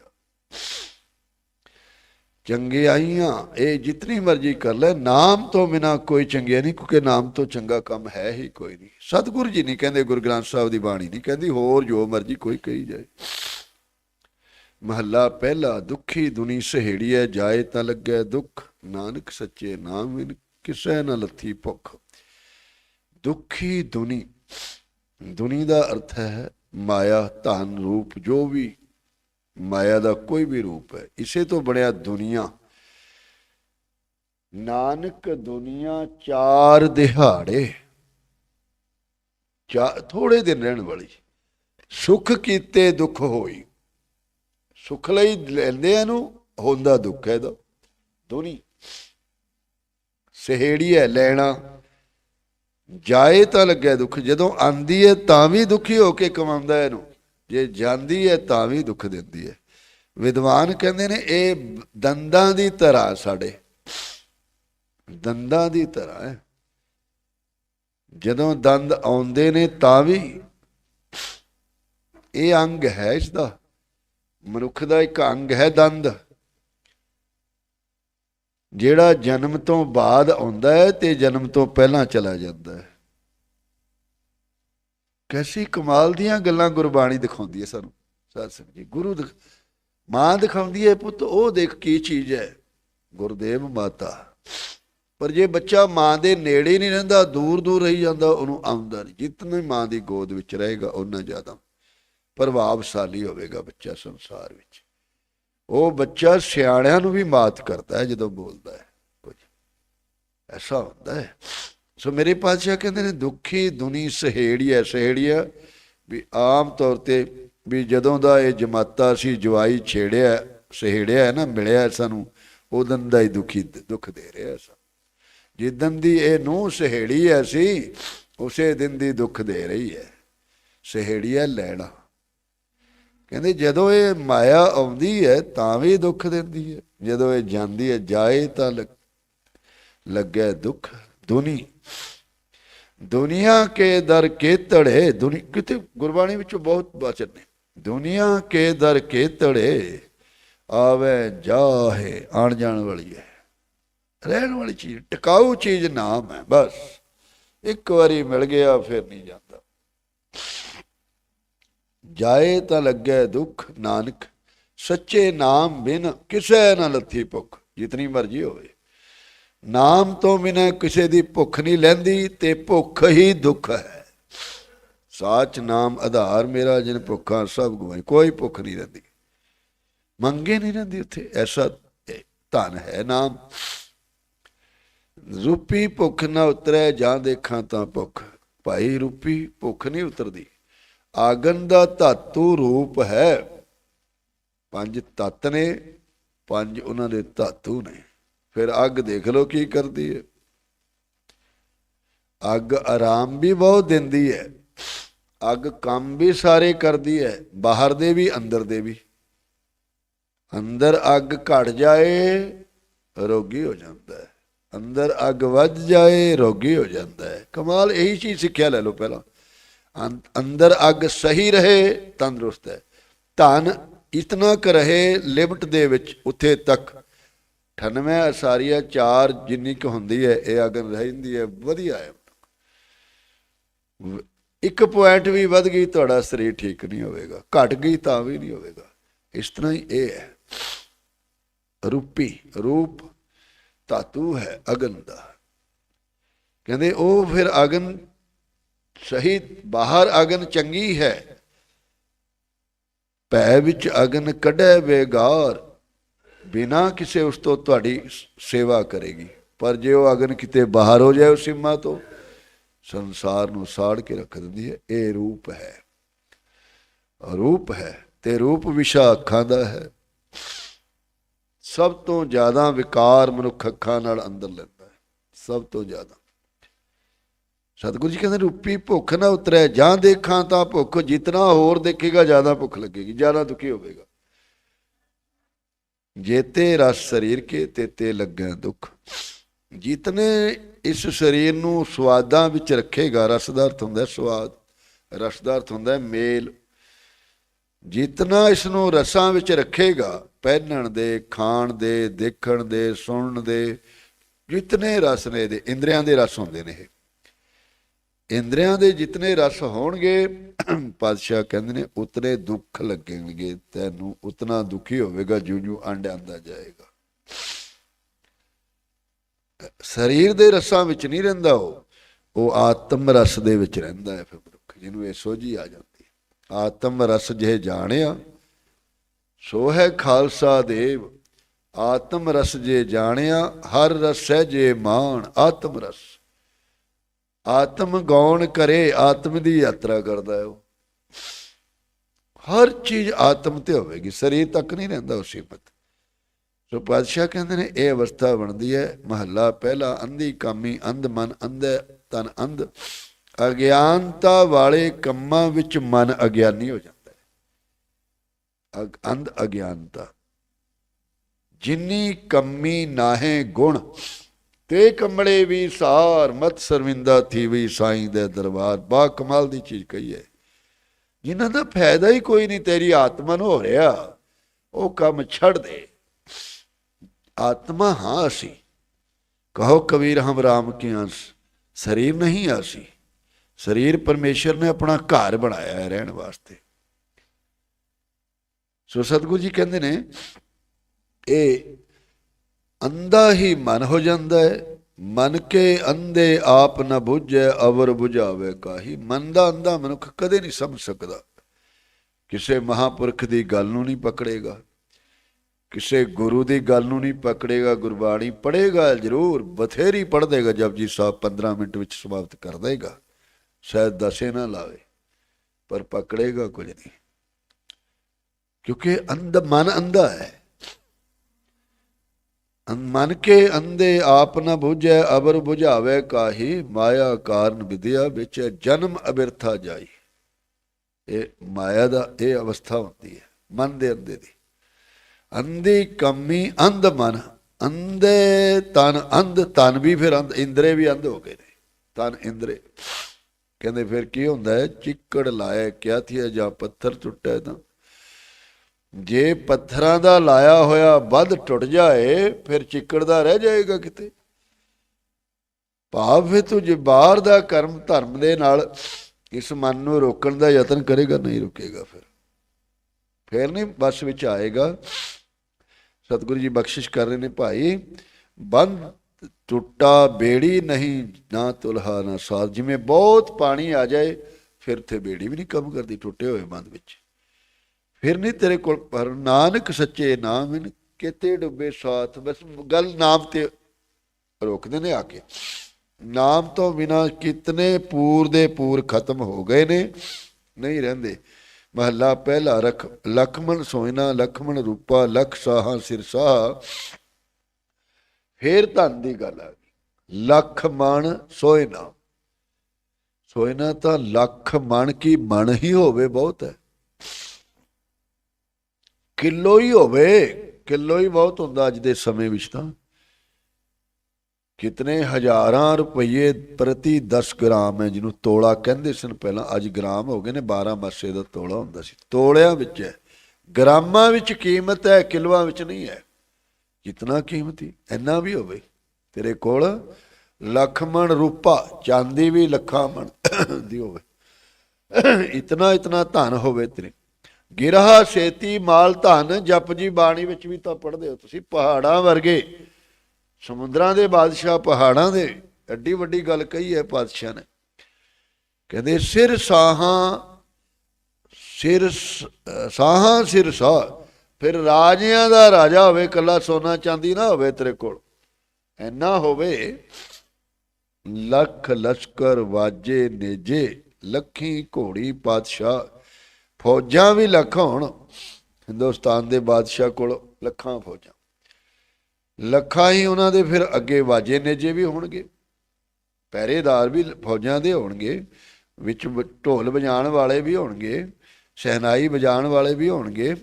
ਚੰਗਿਆਈਆਂ ਇਹ ਜਿਤਨੀ ਮਰਜ਼ੀ ਕਰ ਲੈ, ਨਾਮ ਤੋਂ ਬਿਨਾ ਕੋਈ ਚੰਗਿਆ ਨਹੀਂ, ਕਿਉਂਕਿ ਨਾਮ ਤੋਂ ਚੰਗਾ ਕੰਮ ਹੈ ਹੀ ਕੋਈ ਨਹੀਂ। ਸਤਿਗੁਰੂ ਜੀ ਨਹੀਂ ਕਹਿੰਦੇ, ਗੁਰੂ ਗ੍ਰੰਥ ਸਾਹਿਬ ਦੀ ਬਾਣੀ ਨਹੀਂ ਕਹਿੰਦੀ, ਹੋਰ ਜੋ ਮਰਜ਼ੀ ਕੋਈ ਕਹੀ ਜਾਏ। ਮਹੱਲਾ ਪਹਿਲਾ, ਦੁਖੀ ਦੁਨੀ ਸਹੇੜੀਐ, ਜਾਏ ਤਾਂ ਲੱਗੈ ਦੁੱਖ, ਨਾਨਕ ਸੱਚੇ ਨਾਮ ਬਿਨ ਕਿਸੈ ਨ ਲੱਥੀ ਭੁੱਖ। ਦੁਖੀ ਦੁਨੀ ਦੁਨੀ ਦਾ ਅਰਥ ਹੈ ਮਾਇਆ, ਧਨ, ਰੂਪ, ਜੋ ਵੀ। ਮਾਇਆ ਦਾ ਕੋਈ ਵੀ ਰੂਪ ਹੈ। ਇਸੇ ਤੋਂ ਬਣਿਆ ਦੁਨੀਆ। ਨਾਨਕ ਦੁਨੀਆ ਚਾਰ ਦਿਹਾੜੇ ਚਾ ਥੋੜੇ ਦਿਨ ਰਹਿਣ ਵਾਲੀ। ਸੁਖ ਕੀਤੇ ਦੁੱਖ ਹੋਈ। ਸੁਖ ਲਈ ਲੈਂਦੇ ਆ ਨੂੰ ਹੁੰਦਾ ਦੁੱਖ ਹੈ ਦਾ ਦੁਨੀ। ਸਹੇੜੀ ਹੈ ਲੈਣਾ। ਜਾਏ ਤਾਂ ਲੱਗਿਆ ਦੁੱਖ, ਜਦੋਂ ਆਂਦੀ ਹੈ ਤਾਂ ਵੀ ਦੁਖੀ ਹੋ ਕੇ ਕਮਾਉਂਦਾ ਇਹਨੂੰ। ਜੇ ਜਾਂਦੀ ਹੈ ਤਾਂ ਵੀ ਦੁੱਖ ਦਿੰਦੀ ਹੈ ਵਿਦਵਾਨ ਕਹਿੰਦੇ ਨੇ, ਇਹ ਦੰਦਾਂ ਦੀ ਤਰ੍ਹਾਂ ਸਾਡੇ। ਦੰਦਾਂ ਦੀ ਤਰ੍ਹਾਂ ਹੈ। ਜਦੋਂ ਦੰਦ ਆਉਂਦੇ ਨੇ ਤਾਂ ਵੀ ਇਹ ਅੰਗ ਹੈ ਇਸ ਦਾ ਮਨੁੱਖ ਦਾ ਇੱਕ ਅੰਗ ਹੈ ਦੰਦ। ਜਿਹੜਾ ਜਨਮ ਤੋਂ ਬਾਅਦ ਆਉਂਦਾ ਹੈ ਤੇ ਜਨਮ ਤੋਂ ਪਹਿਲਾਂ ਚਲਾ ਜਾਂਦਾ ਹੈ। ਕੈਸੀ ਕਮਾਲ ਦੀਆਂ ਗੱਲਾਂ ਗੁਰਬਾਣੀ ਦਿਖਾਉਂਦੀ ਹੈ ਸਾਨੂੰ, ਸਾਧ ਸੰਗਤ ਜੀ। ਗੁਰੂ ਦਿਖ- ਮਾਂ ਦਿਖਾਉਂਦੀ ਹੈ ਪੁੱਤ, ਉਹ ਦੇਖ ਕੀ ਚੀਜ਼ ਹੈ? ਗੁਰਦੇਵ ਮਾਤਾ। ਪਰ ਜੇ ਬੱਚਾ ਮਾਂ ਦੇ ਨੇੜੇ ਨਹੀਂ ਰਹਿੰਦਾ, ਦੂਰ ਦੂਰ ਰਹੀ ਜਾਂਦਾ, ਉਹਨੂੰ ਆਉਂਦਾ ਨਹੀਂ। ਜਿਤਨੀ ਮਾਂ ਦੀ ਗੋਦ ਵਿੱਚ ਰਹੇਗਾ ਉਹਨਾਂ ਜ਼ਿਆਦਾ ਪ੍ਰਭਾਵਸ਼ਾਲੀ ਹੋਵੇਗਾ ਬੱਚਾ ਸੰਸਾਰ ਵਿੱਚ। ਉਹ ਬੱਚਾ ਸਿਆਣਿਆਂ ਨੂੰ ਵੀ ਮਾਤ ਕਰਦਾ ਹੈ ਜਦੋਂ ਬੋਲਦਾ ਹੈ। ਕੁਝ ਐਸਾ ਹੁੰਦਾ ਹੈ। ਸੋ ਮੇਰੇ ਪਾਤਸ਼ਾਹ ਕਹਿੰਦੇ ਨੇ, ਦੁਖੀ ਦੁਨੀ ਸਹੇੜੀ ਹੈ ਸਹੇੜੀ ਹੈ ਵੀ ਆਮ ਤੌਰ ਤੇ ਵੀ ਜਦੋਂ ਦਾ ਇਹ ਜਮਾਤਾ ਸੀ, ਜਵਾਈ ਛੇੜਿਆ, ਸਹੇੜਿਆ ਹੈ ਨਾ, ਮਿਲਿਆ ਸਾਨੂੰ ਉਦੋਂ ਦਾ ਹੀ ਦੁਖੀ, ਦੁੱਖ ਦੇ ਰਿਹਾ ਸਾ ਜਿੱਦਨ ਦੀ ਇਹ ਨੂੰ ਸਹੇੜੀ ਐ ਸੀ, ਉਸੇ ਦਿਨ ਦੀ ਦੁੱਖ ਦੇ ਰਹੀ ਹੈ। ਸਹੇੜੀ ਹੈ ਲੈਣਾ। ਕਹਿੰਦੇ ਜਦੋਂ ਇਹ ਮਾਇਆ ਆਉਂਦੀ ਹੈ, ਤਾਂ ਵੀ ਦੁੱਖ ਦਿੰਦੀ ਹੈ। ਜਦੋਂ ਇਹ ਜਾਂਦੀ ਹੈ, ਜਾਏ ਤਾਂ ਲੱਗੇ ਦੁੱਖ ਦੁਨੀ। ਦੁਨੀਆ ਕੇ ਦਰ ਕੇ ਤੜੇ ਦੁਨੀ, ਕਿਤੇ ਗੁਰਬਾਣੀ ਵਿੱਚੋਂ ਬਹੁਤ ਵਚਨ ਨੇ। ਦੁਨੀਆ ਕੇ ਦਰ ਕੇ ਤੜੇ ਆਵੇ ਜਾਹੇ, ਆਣ ਜਾਣ ਵਾਲੀ ਹੈ। ਰਹਿਣ ਵਾਲੀ ਚੀਜ਼, ਟਿਕਾਊ ਚੀਜ਼ ਨਾਮ ਹੈ, ਬਸ। ਇੱਕ ਵਾਰੀ ਮਿਲ ਗਿਆ, ਫਿਰ ਨਹੀਂ ਜਾਂਦਾ। ਜਾਏ ਤਾਂ ਲੱਗੇ ਦੁੱਖ ਨਾਨਕ, ਸੱਚੇ ਨਾਮ ਬਿਨ ਕਿਸੇ ਨਾ ਲੱਥੀ ਭੁੱਖ, ਜਿਤਨੀ ਮਰਜ਼ੀ ਹੋਵੇ। ਨਾਮ ਤੋਂ ਬਿਨਾਂ ਕਿਸੇ ਦੀ ਭੁੱਖ ਨਹੀਂ ਲੈਂਦੀ, ਤੇ ਭੁੱਖ ਹੀ ਦੁੱਖ ਹੈ। ਸਾਚ ਨਾਮ ਆਧਾਰ ਮੇਰਾ, ਜਿਨ ਭੁੱਖਾਂ ਸਭ ਗਵਾਈ ਕੋਈ ਭੁੱਖ ਨਹੀਂ ਰਹਿੰਦੀ। ਮੰਗੇ ਨਹੀਂ ਰਹਿੰਦੀ ਉੱਥੇ, ਐਸਾ ਧਨ ਹੈ ਨਾਮ। ਰੂਪੀ ਭੁੱਖ ਨਾ ਉਤਰੈ, ਜਾਂ ਦੇਖਾਂ ਤਾਂ ਭੁੱਖ। ਭਾਈ ਰੂਪੀ ਭੁੱਖ ਨਹੀਂ ਉਤਰਦੀ। ਆਗਨ ਦਾ ਧਾਤੂ ਰੂਪ ਹੈ। ਪੰਜ ਤੱਤ ਨੇ, ਪੰਜ ਉਹਨਾਂ ਦੇ ਧਾਤੂ ਨੇ। ਫਿਰ ਅੱਗ ਦੇਖ ਲਓ ਕੀ ਕਰਦੀ ਹੈ। ਅੱਗ ਆਰਾਮ ਵੀ ਬਹੁਤ ਦਿੰਦੀ ਹੈ। ਅੱਗ ਕੰਮ ਵੀ ਸਾਰੇ ਕਰਦੀ ਹੈ, ਬਾਹਰ ਦੇ ਵੀ, ਅੰਦਰ ਦੇ ਵੀ। ਅੰਦਰ ਅੱਗ ਘਟ ਜਾਏ, ਰੋਗੀ ਹੋ ਜਾਂਦਾ ਹੈ। ਅੰਦਰ ਅੱਗ ਵੱਜ ਜਾਏ, ਰੋਗੀ ਹੋ ਜਾਂਦਾ ਹੈ। ਕਮਾਲ, ਇਹੀ ਚੀਜ਼ ਸਿੱਖਿਆ ਲੈ ਲਓ ਪਹਿਲਾਂ। ਅੰਦਰ ਅੱਗ ਸਹੀ ਰਹੇ, ਤੰਦਰੁਸਤ ਹੈ। ਧਨ ਇਤਨਾ ਕ ਰਹੇ, ਲਿਮਟ ਦੇ ਵਿੱਚ ਉੱਥੇ ਤੱਕ। 98 ਅਸਾਰੀਆ 4 ਜਿੰਨੀ ਕੁ ਹੁੰਦੀ ਹੈ, ਇਹ ਅਗਨ ਰਹਿੰਦੀ ਹੈ, ਵਧੀਆ ਹੈ। ਇੱਕ ਪੁਆਇੰਟ ਵੀ ਵੱਧ ਗਈ, ਤੁਹਾਡਾ ਸਰੀਰ ਠੀਕ ਨਹੀਂ ਹੋਵੇਗਾ। ਘਟ ਗਈ ਤਾਂ ਵੀ ਨਹੀਂ ਹੋਵੇਗਾ। ਇਸ ਤਰ੍ਹਾਂ ਹੀ ਇਹ ਹੈ। ਰੂਪੀ, ਰੂਪ ਧਾਤੂ ਹੈ ਅਗਨ ਦਾ ਕਹਿੰਦੇ ਉਹ ਫਿਰ ਅਗਨ ਸਹੀ ਬਾਹਰ ਅਗਨ ਚੰਗੀ ਹੈ, ਭੈ ਵਿੱਚ ਅਗਨ ਕੱਢੇ ਬੇਗਾਰ ਬਿਨਾ ਕਿਸੇ ਉਸ ਤੋਂ ਤੁਹਾਡੀ ਸੇਵਾ ਕਰੇਗੀ। ਪਰ ਜੇ ਉਹ ਅਗਨ ਕਿਤੇ ਬਾਹਰ ਹੋ ਜਾਏ ਉਸ ਸੀਮਾ ਤੋਂ, ਸੰਸਾਰ ਨੂੰ ਸਾੜ ਕੇ ਰੱਖ ਦਿੰਦੀ ਹੈ, ਇਹ ਰੂਪ ਹੈ। ਰੂਪ ਹੈ ਤੇ ਰੂਪ ਵਿਸ਼ਾ ਅੱਖਾਂ ਦਾ ਹੈ। ਸਭ ਤੋਂ ਜ਼ਿਆਦਾ ਵਿਕਾਰ ਮਨੁੱਖ ਅੱਖਾਂ ਨਾਲ ਅੰਦਰ ਲੈਂਦਾ ਹੈ, ਸਭ ਤੋਂ ਜ਼ਿਆਦਾ। ਸਤਿਗੁਰੂ ਜੀ ਕਹਿੰਦੇ, ਰੂਪੀ ਭੁੱਖ ਨਾ ਉਤਰੈ, ਜਾਂ ਦੇਖਾਂ ਤਾਂ ਭੁੱਖ, ਜਿਤਨਾ ਹੋਰ ਦੇਖੇਗਾ, ਜ਼ਿਆਦਾ ਭੁੱਖ ਲੱਗੇਗੀ, ਜ਼ਿਆਦਾ ਦੁਖੀ ਹੋਵੇਗਾ। ਜੇਤੇ ਰਸ ਸਰੀਰ ਕੇ ਤੇਤੇ ਲੱਗੈ ਦੁੱਖ। ਜਿਤਨੇ ਇਸ ਸਰੀਰ ਨੂੰ ਸਵਾਦਾਂ ਵਿੱਚ ਰੱਖੇਗਾ, ਰਸ ਦਾ ਅਰਥ ਹੁੰਦਾ ਹੈ ਸਵਾਦ, ਰਸ ਦਾ ਅਰਥ ਹੁੰਦਾ ਮੇਲ। ਜਿਤਨਾ ਇਸ ਨੂੰ ਰਸਾਂ ਵਿੱਚ ਰੱਖੇਗਾ, ਪਹਿਨਣ ਦੇ, ਖਾਣ ਦੇ, ਦੇਖਣ ਦੇ, ਸੁਣਨ ਦੇ, ਜਿਤਨੇ ਰਸ ਨੇ ਇਹਦੇ, ਇੰਦਰੀਆਂ ਦੇ ਰਸ ਹੁੰਦੇ ਨੇ ਇਹ। ਇੰਦਰੀਆਂ ਦੇ ਜਿਤਨੇ ਰਸ ਹੋਣਗੇ, ਪਾਤਸ਼ਾਹ ਕਹਿੰਦੇ ਨੇ, ਉਤਨੇ ਦੁੱਖ ਲੱਗਣਗੇ, ਤੈਨੂੰ ਉਤਨਾ ਦੁਖੀ ਹੋਵੇਗਾ ਜਿਉਂ ਜਿਉਂ ਅੰਡ ਆਂਦਾ ਜਾਏਗਾ। ਸਰੀਰ ਦੇ ਰਸਾਂ ਵਿੱਚ ਨਹੀਂ ਰਹਿੰਦਾ ਉਹ ਉਹ ਆਤਮ ਰਸ ਦੇ ਵਿੱਚ ਰਹਿੰਦਾ ਹੈ ਫਿਰ ਮਨੁੱਖ, ਜਿਹਨੂੰ ਇਹ ਸੋਝੀ ਆ ਜਾਂਦੀ ਆਤਮ ਰਸ ਜਿਹੇ ਜਾਣਿਆ, ਸੋ ਹੈ ਖਾਲਸਾ ਦੇਵ। ਆਤਮ ਰਸ ਜੇ ਜਾਣਿਆ, ਹਰ ਰਸੈ ਜੇ ਮਾਣ, ਆਤਮ ਰਸ। ਆਤਮ ਗੌਣ ਕਰੇ, ਆਤਮ ਦੀ ਯਾਤਰਾ ਕਰਦਾ ਹੈ ਉਹ। ਹਰ ਚੀਜ਼ ਆਤਮ ਤੇ ਹੋਵੇਗੀ, ਸਰੀਰ ਤੱਕ ਨਹੀਂ ਰਹਿੰਦਾ ਉਹ ਸੀਮਤ। ਸੋ ਪਾਤਸ਼ਾਹ ਕਹਿੰਦੇ ਨੇ, ਇਹ ਅਵਸਥਾ ਬਣਦੀ ਹੈ, ਮਹੱਲਾ ਪਹਿਲਾ, ਅੰਧੀ ਕਾਮੀ, ਅੰਧ ਮਨ, ਅੰਧ ਤਨ, ਅੰਧ। ਅਗਿਆਨਤਾ ਵਾਲੇ ਕੰਮਾਂ ਵਿੱਚ ਮਨ ਅਗਿਆਨੀ ਹੋ ਜਾਂਦਾ ਹੈ। ਅਗ- ਅੰਧ ਅਗਿਆਨਤਾ। ਜਿਨੀ ਕੰਮੀ ਨਾਹੇ ਗੁਣ ਤੇ ਕੰਮੜੇ ਵੀ ਸਾਰ, ਮਤ ਸਰਵਿੰਦਾ ਥੀ ਵੀ ਸਾਈਂ ਦੇ ਦਰਬਾਰ। ਬਾ ਕਮਾਲ ਦੀ ਚੀਜ਼ ਕਹੀ ਹੈ। ਜਿਨ੍ਹਾਂ ਦਾ ਫਾਇਦਾ ਹੀ ਕੋਈ ਨਹੀਂ, ਤੇਰੀ ਆਤਮਾ ਨੂੰ ਹੋ ਰਿਹਾ, ਉਹ ਕੰਮ ਛੱਡ ਦੇ। ਆਤਮਾ ਹਾਂ ਅਸੀਂ। ਕਹੋ ਕਬੀਰ, ਹਮ ਰਾਮ ਕੀ ਅੰਸ਼। ਸਰੀਰ ਨਹੀਂ ਆਸੀ ਸਰੀਰ ਪਰਮੇਸ਼ਰ ਨੇ ਆਪਣਾ ਘਰ ਬਣਾਇਆ ਹੈ ਰਹਿਣ ਵਾਸਤੇ। ਸੋ ਸਤਿਗੁਰੂ ਜੀ ਕਹਿੰਦੇ ਨੇ, ਇਹ ਅੰਧਾ ਹੀ ਮਨ ਹੋ ਜਾਂਦਾ ਹੈ। ਮਨ ਕੇ ਅੰਧੇ ਆਪ ਨ ਬੁਝੈ, ਅਵਰ ਬੁਝਾਵੇ ਕਾਹੀ। ਮਨ ਦਾ ਅੰਧਾ ਮਨੁੱਖ ਕਦੇ ਨਹੀਂ ਸਮਝ ਸਕਦਾ। ਕਿਸੇ ਮਹਾਪੁਰਖ ਦੀ ਗੱਲ ਨੂੰ ਨਹੀਂ ਪਕੜੇਗਾ। ਕਿਸੇ ਗੁਰੂ ਦੀ ਗੱਲ ਨੂੰ ਨਹੀਂ ਪਕੜੇਗਾ। ਗੁਰਬਾਣੀ ਪੜ੍ਹੇਗਾ ਜ਼ਰੂਰ। ਬਥੇਰੀ ਪੜ੍ਹ ਦੇਗਾ। ਜਪਜੀ ਸਾਹਿਬ 15 ਮਿੰਟ ਵਿੱਚ ਸਮਾਪਤ ਕਰ ਦੇਗਾ। ਸ਼ਾਇਦ ਦਸੇ ਨਾ ਲਾਵੇ। ਪਰ ਪਕੜੇਗਾ ਕੁਝ ਨਹੀਂ। ਕਿਉਂਕਿ ਅੰਧ ਮਨ ਅੰਧਾ ਹੈ। ਮਨ ਕੇ ਅੰਧੇ ਆਪ ਨ ਬੁਝੈ ਅਬਰ ਬੁਝਾਵੇ ਕਾਹੀ, ਮਾਇਆ ਕਾਰਨ ਵਿਦਿਆ ਵਿੱਚ ਜਨਮ ਅਬਿਰਥਾ ਜਾਈ। ਇਹ ਮਾਇਆ ਦਾ, ਇਹ ਅਵਸਥਾ ਹੁੰਦੀ ਹੈ, ਮਨ ਦੇ ਅੰਧੇ ਦੀ। ਅੰਧੀ ਕੰਮੀ ਅੰਧ ਮਨ, ਅੰਧੇ ਤਨ ਅੰਧ, ਤਨ ਵੀ ਫਿਰ ਅੰਧ, ਇੰਦਰੇ ਵੀ ਅੰਧ ਹੋ ਗਏ ਨੇ, ਤਨ ਇੰਦਰੇ। ਕਹਿੰਦੇ ਫਿਰ ਕੀ ਹੁੰਦਾ ਹੈ? ਚਿੱਕੜ ਲਾਇਆ, ਕਿਆ ਥੀ ਜਾਂ ਪੱਥਰ ਟੁੱਟਾ ਤਾਂ ਜੇ ਪੱਥਰਾਂ ਦਾ ਲਾਇਆ ਹੋਇਆ ਵੱਧ ਟੁੱਟ ਜਾਏ, ਫਿਰ ਚਿੱਕੜ ਦਾ ਰਹਿ ਜਾਏਗਾ ਕਿਤੇ। ਭਾਵ ਫਿਰ ਤੂੰ ਜੇ ਬਾਹਰ ਦਾ ਕਰਮ ਧਰਮ ਦੇ ਨਾਲ ਇਸ ਮਨ ਨੂੰ ਰੋਕਣ ਦਾ ਯਤਨ ਕਰੇਗਾ, ਨਹੀਂ ਰੁਕੇਗਾ ਫਿਰ। ਫਿਰ ਨਹੀਂ ਬਸ ਵਿੱਚ ਆਏਗਾ। ਸਤਿਗੁਰੂ ਜੀ ਬਖਸ਼ਿਸ਼ ਕਰ ਰਹੇ ਨੇ ਭਾਈ, ਬੰਦ ਟੁੱਟਾ ਬੇੜੀ ਨਹੀਂ, ਨਾ ਤੁਲਹਾ, ਨਾ ਸਾਥ ਜਿਵੇਂ ਬਹੁਤ ਪਾਣੀ ਆ ਜਾਏ, ਫਿਰ ਤੇ ਬੇੜੀ ਵੀ ਨਹੀਂ ਕੰਮ ਕਰਦੀ, ਟੁੱਟੇ ਹੋਏ ਬੰਦ ਵਿੱਚ। ਫਿਰ ਨਹੀਂ ਤੇਰੇ ਕੋਲ ਪਰ ਨਾਨਕ ਸੱਚੇ ਨਾਮ ਹਨ ਕਿਤੇ ਡੁੱਬੇ ਸਾਥ, ਬਸ ਗੱਲ ਨਾਮ ਤੇ ਰੋਕਦੇ ਨੇ ਆ ਕੇ। ਨਾਮ ਤੋਂ ਬਿਨਾ ਕਿਤਨੇ ਪੂਰ ਦੇ ਪੂਰ ਖਤਮ ਹੋ ਗਏ ਨੇ, ਨਹੀਂ ਰਹਿੰਦੇ। ਮਹੱਲਾ ਪਹਿਲਾ ਰਖ, ਲਖਮਣ ਸੋਇਨਾ, ਲਖਮਣ ਰੂਪਾ, ਲਖ ਸਾਹਾਂ ਸਿਰਸਾ ਫੇਰ ਧਨ ਦੀ ਗੱਲ ਆ ਗਈ। ਲੱਖ ਮਣ ਸੋਇਨਾ। ਸੋਇਨਾ ਤਾਂ ਲੱਖ ਮਣ ਕੀ ਮਣ ਹੀ ਹੋਵੇ ਬਹੁਤ ਹੈ। ਕਿਲੋ ਹੀ ਹੋਵੇ, ਕਿਲੋ ਹੀ ਬਹੁਤ ਹੁੰਦਾ ਅੱਜ ਦੇ ਸਮੇਂ ਵਿੱਚ ਤਾਂ। ਕਿਤਨੇ ਹਜ਼ਾਰਾਂ ਰੁਪਏ ਪ੍ਰਤੀ 10 ਗ੍ਰਾਮ ਹੈ, ਜਿਹਨੂੰ ਤੋਲਾ ਕਹਿੰਦੇ ਸਨ ਪਹਿਲਾਂ। ਅੱਜ ਗ੍ਰਾਮ ਹੋ ਗਏ ਨੇ 12 ਮਾਸੇ ਦਾ ਤੋਲਾ ਹੁੰਦਾ ਸੀ। ਤੋਲਿਆਂ ਵਿੱਚ ਹੈ। ਗ੍ਰਾਮਾਂ ਵਿੱਚ ਕੀਮਤ ਹੈ ਕਿਲੋਆਂ ਵਿੱਚ ਨਹੀਂ ਹੈ। ਕਿਤਨਾ ਕੀਮਤੀ, ਇੰਨਾ ਵੀ ਹੋਵੇ। ਤੇਰੇ ਕੋਲ ਲੱਖ ਮਣ ਰੂਪਾ, ਚਾਂਦੀ ਵੀ, ਲੱਖਾਂ ਮਣ ਦੀ ਹੋਵੇ। ਇਤਨਾ ਇਤਨਾ ਧਨ ਹੋਵੇ ਤੇਰੇ। ਗਿਰਹਾ ਛੇਤੀ ਮਾਲ ਧਨ ਜਪ ਜੀ ਬਾਣੀ ਵਿੱਚ ਵੀ ਤਾਂ ਪੜ੍ਹਦੇ ਹੋ ਤੁਸੀਂ, ਪਹਾੜਾਂ ਵਰਗੇ। ਸਮੁੰਦਰਾਂ ਦੇ ਬਾਦਸ਼ਾਹ ਪਹਾੜਾਂ ਦੇ, ਐਡੀ ਵੱਡੀ ਗੱਲ ਕਹੀ ਹੈ ਪਾਤਸ਼ਾਹ ਨੇ। ਕਹਿੰਦੇ, ਸਿਰ ਸਾਹਾਂ ਸਿਰ ਸਾਹਾਂ ਸਿਰ ਸਾਹ ਫਿਰ ਰਾਜਿਆਂ ਦਾ ਰਾਜਾ ਹੋਵੇ, ਕੱਲਾ ਸੋਨਾ ਚਾਂਦੀ ਨਾ ਹੋਵੇ ਤੇਰੇ ਕੋਲ। ਐਨਾ ਹੋਵੇ, ਲੱਖ ਲਸ਼ਕਰ ਵਾਜੇ ਨੇਜੇ, ਲੱਖੀ ਘੋੜੀ ਪਾਤਸ਼ਾਹ ਫੌਜਾਂ ਵੀ ਲੱਖ ਹੋਣ, ਹਿੰਦੁਸਤਾਨ ਦੇ ਬਾਦਸ਼ਾਹ ਕੋਲ ਲੱਖਾਂ ਫੌਜਾਂ। ਲੱਖਾਂ ਹੀ ਉਹਨਾਂ ਦੇ ਫਿਰ ਅੱਗੇ ਵਾਜੇ ਨੇਜੇ ਵੀ ਹੋਣਗੇ। ਪਹਿਰੇਦਾਰ ਵੀ ਫੌਜਾਂ ਦੇ ਹੋਣਗੇ, ਵਿੱਚ ਢੋਲ ਵਜਾਉਣ ਵਾਲੇ ਵੀ ਹੋਣਗੇ ਸ਼ਹਿਨਾਈ ਵਜਾਉਣ ਵਾਲੇ ਵੀ ਹੋਣਗੇ,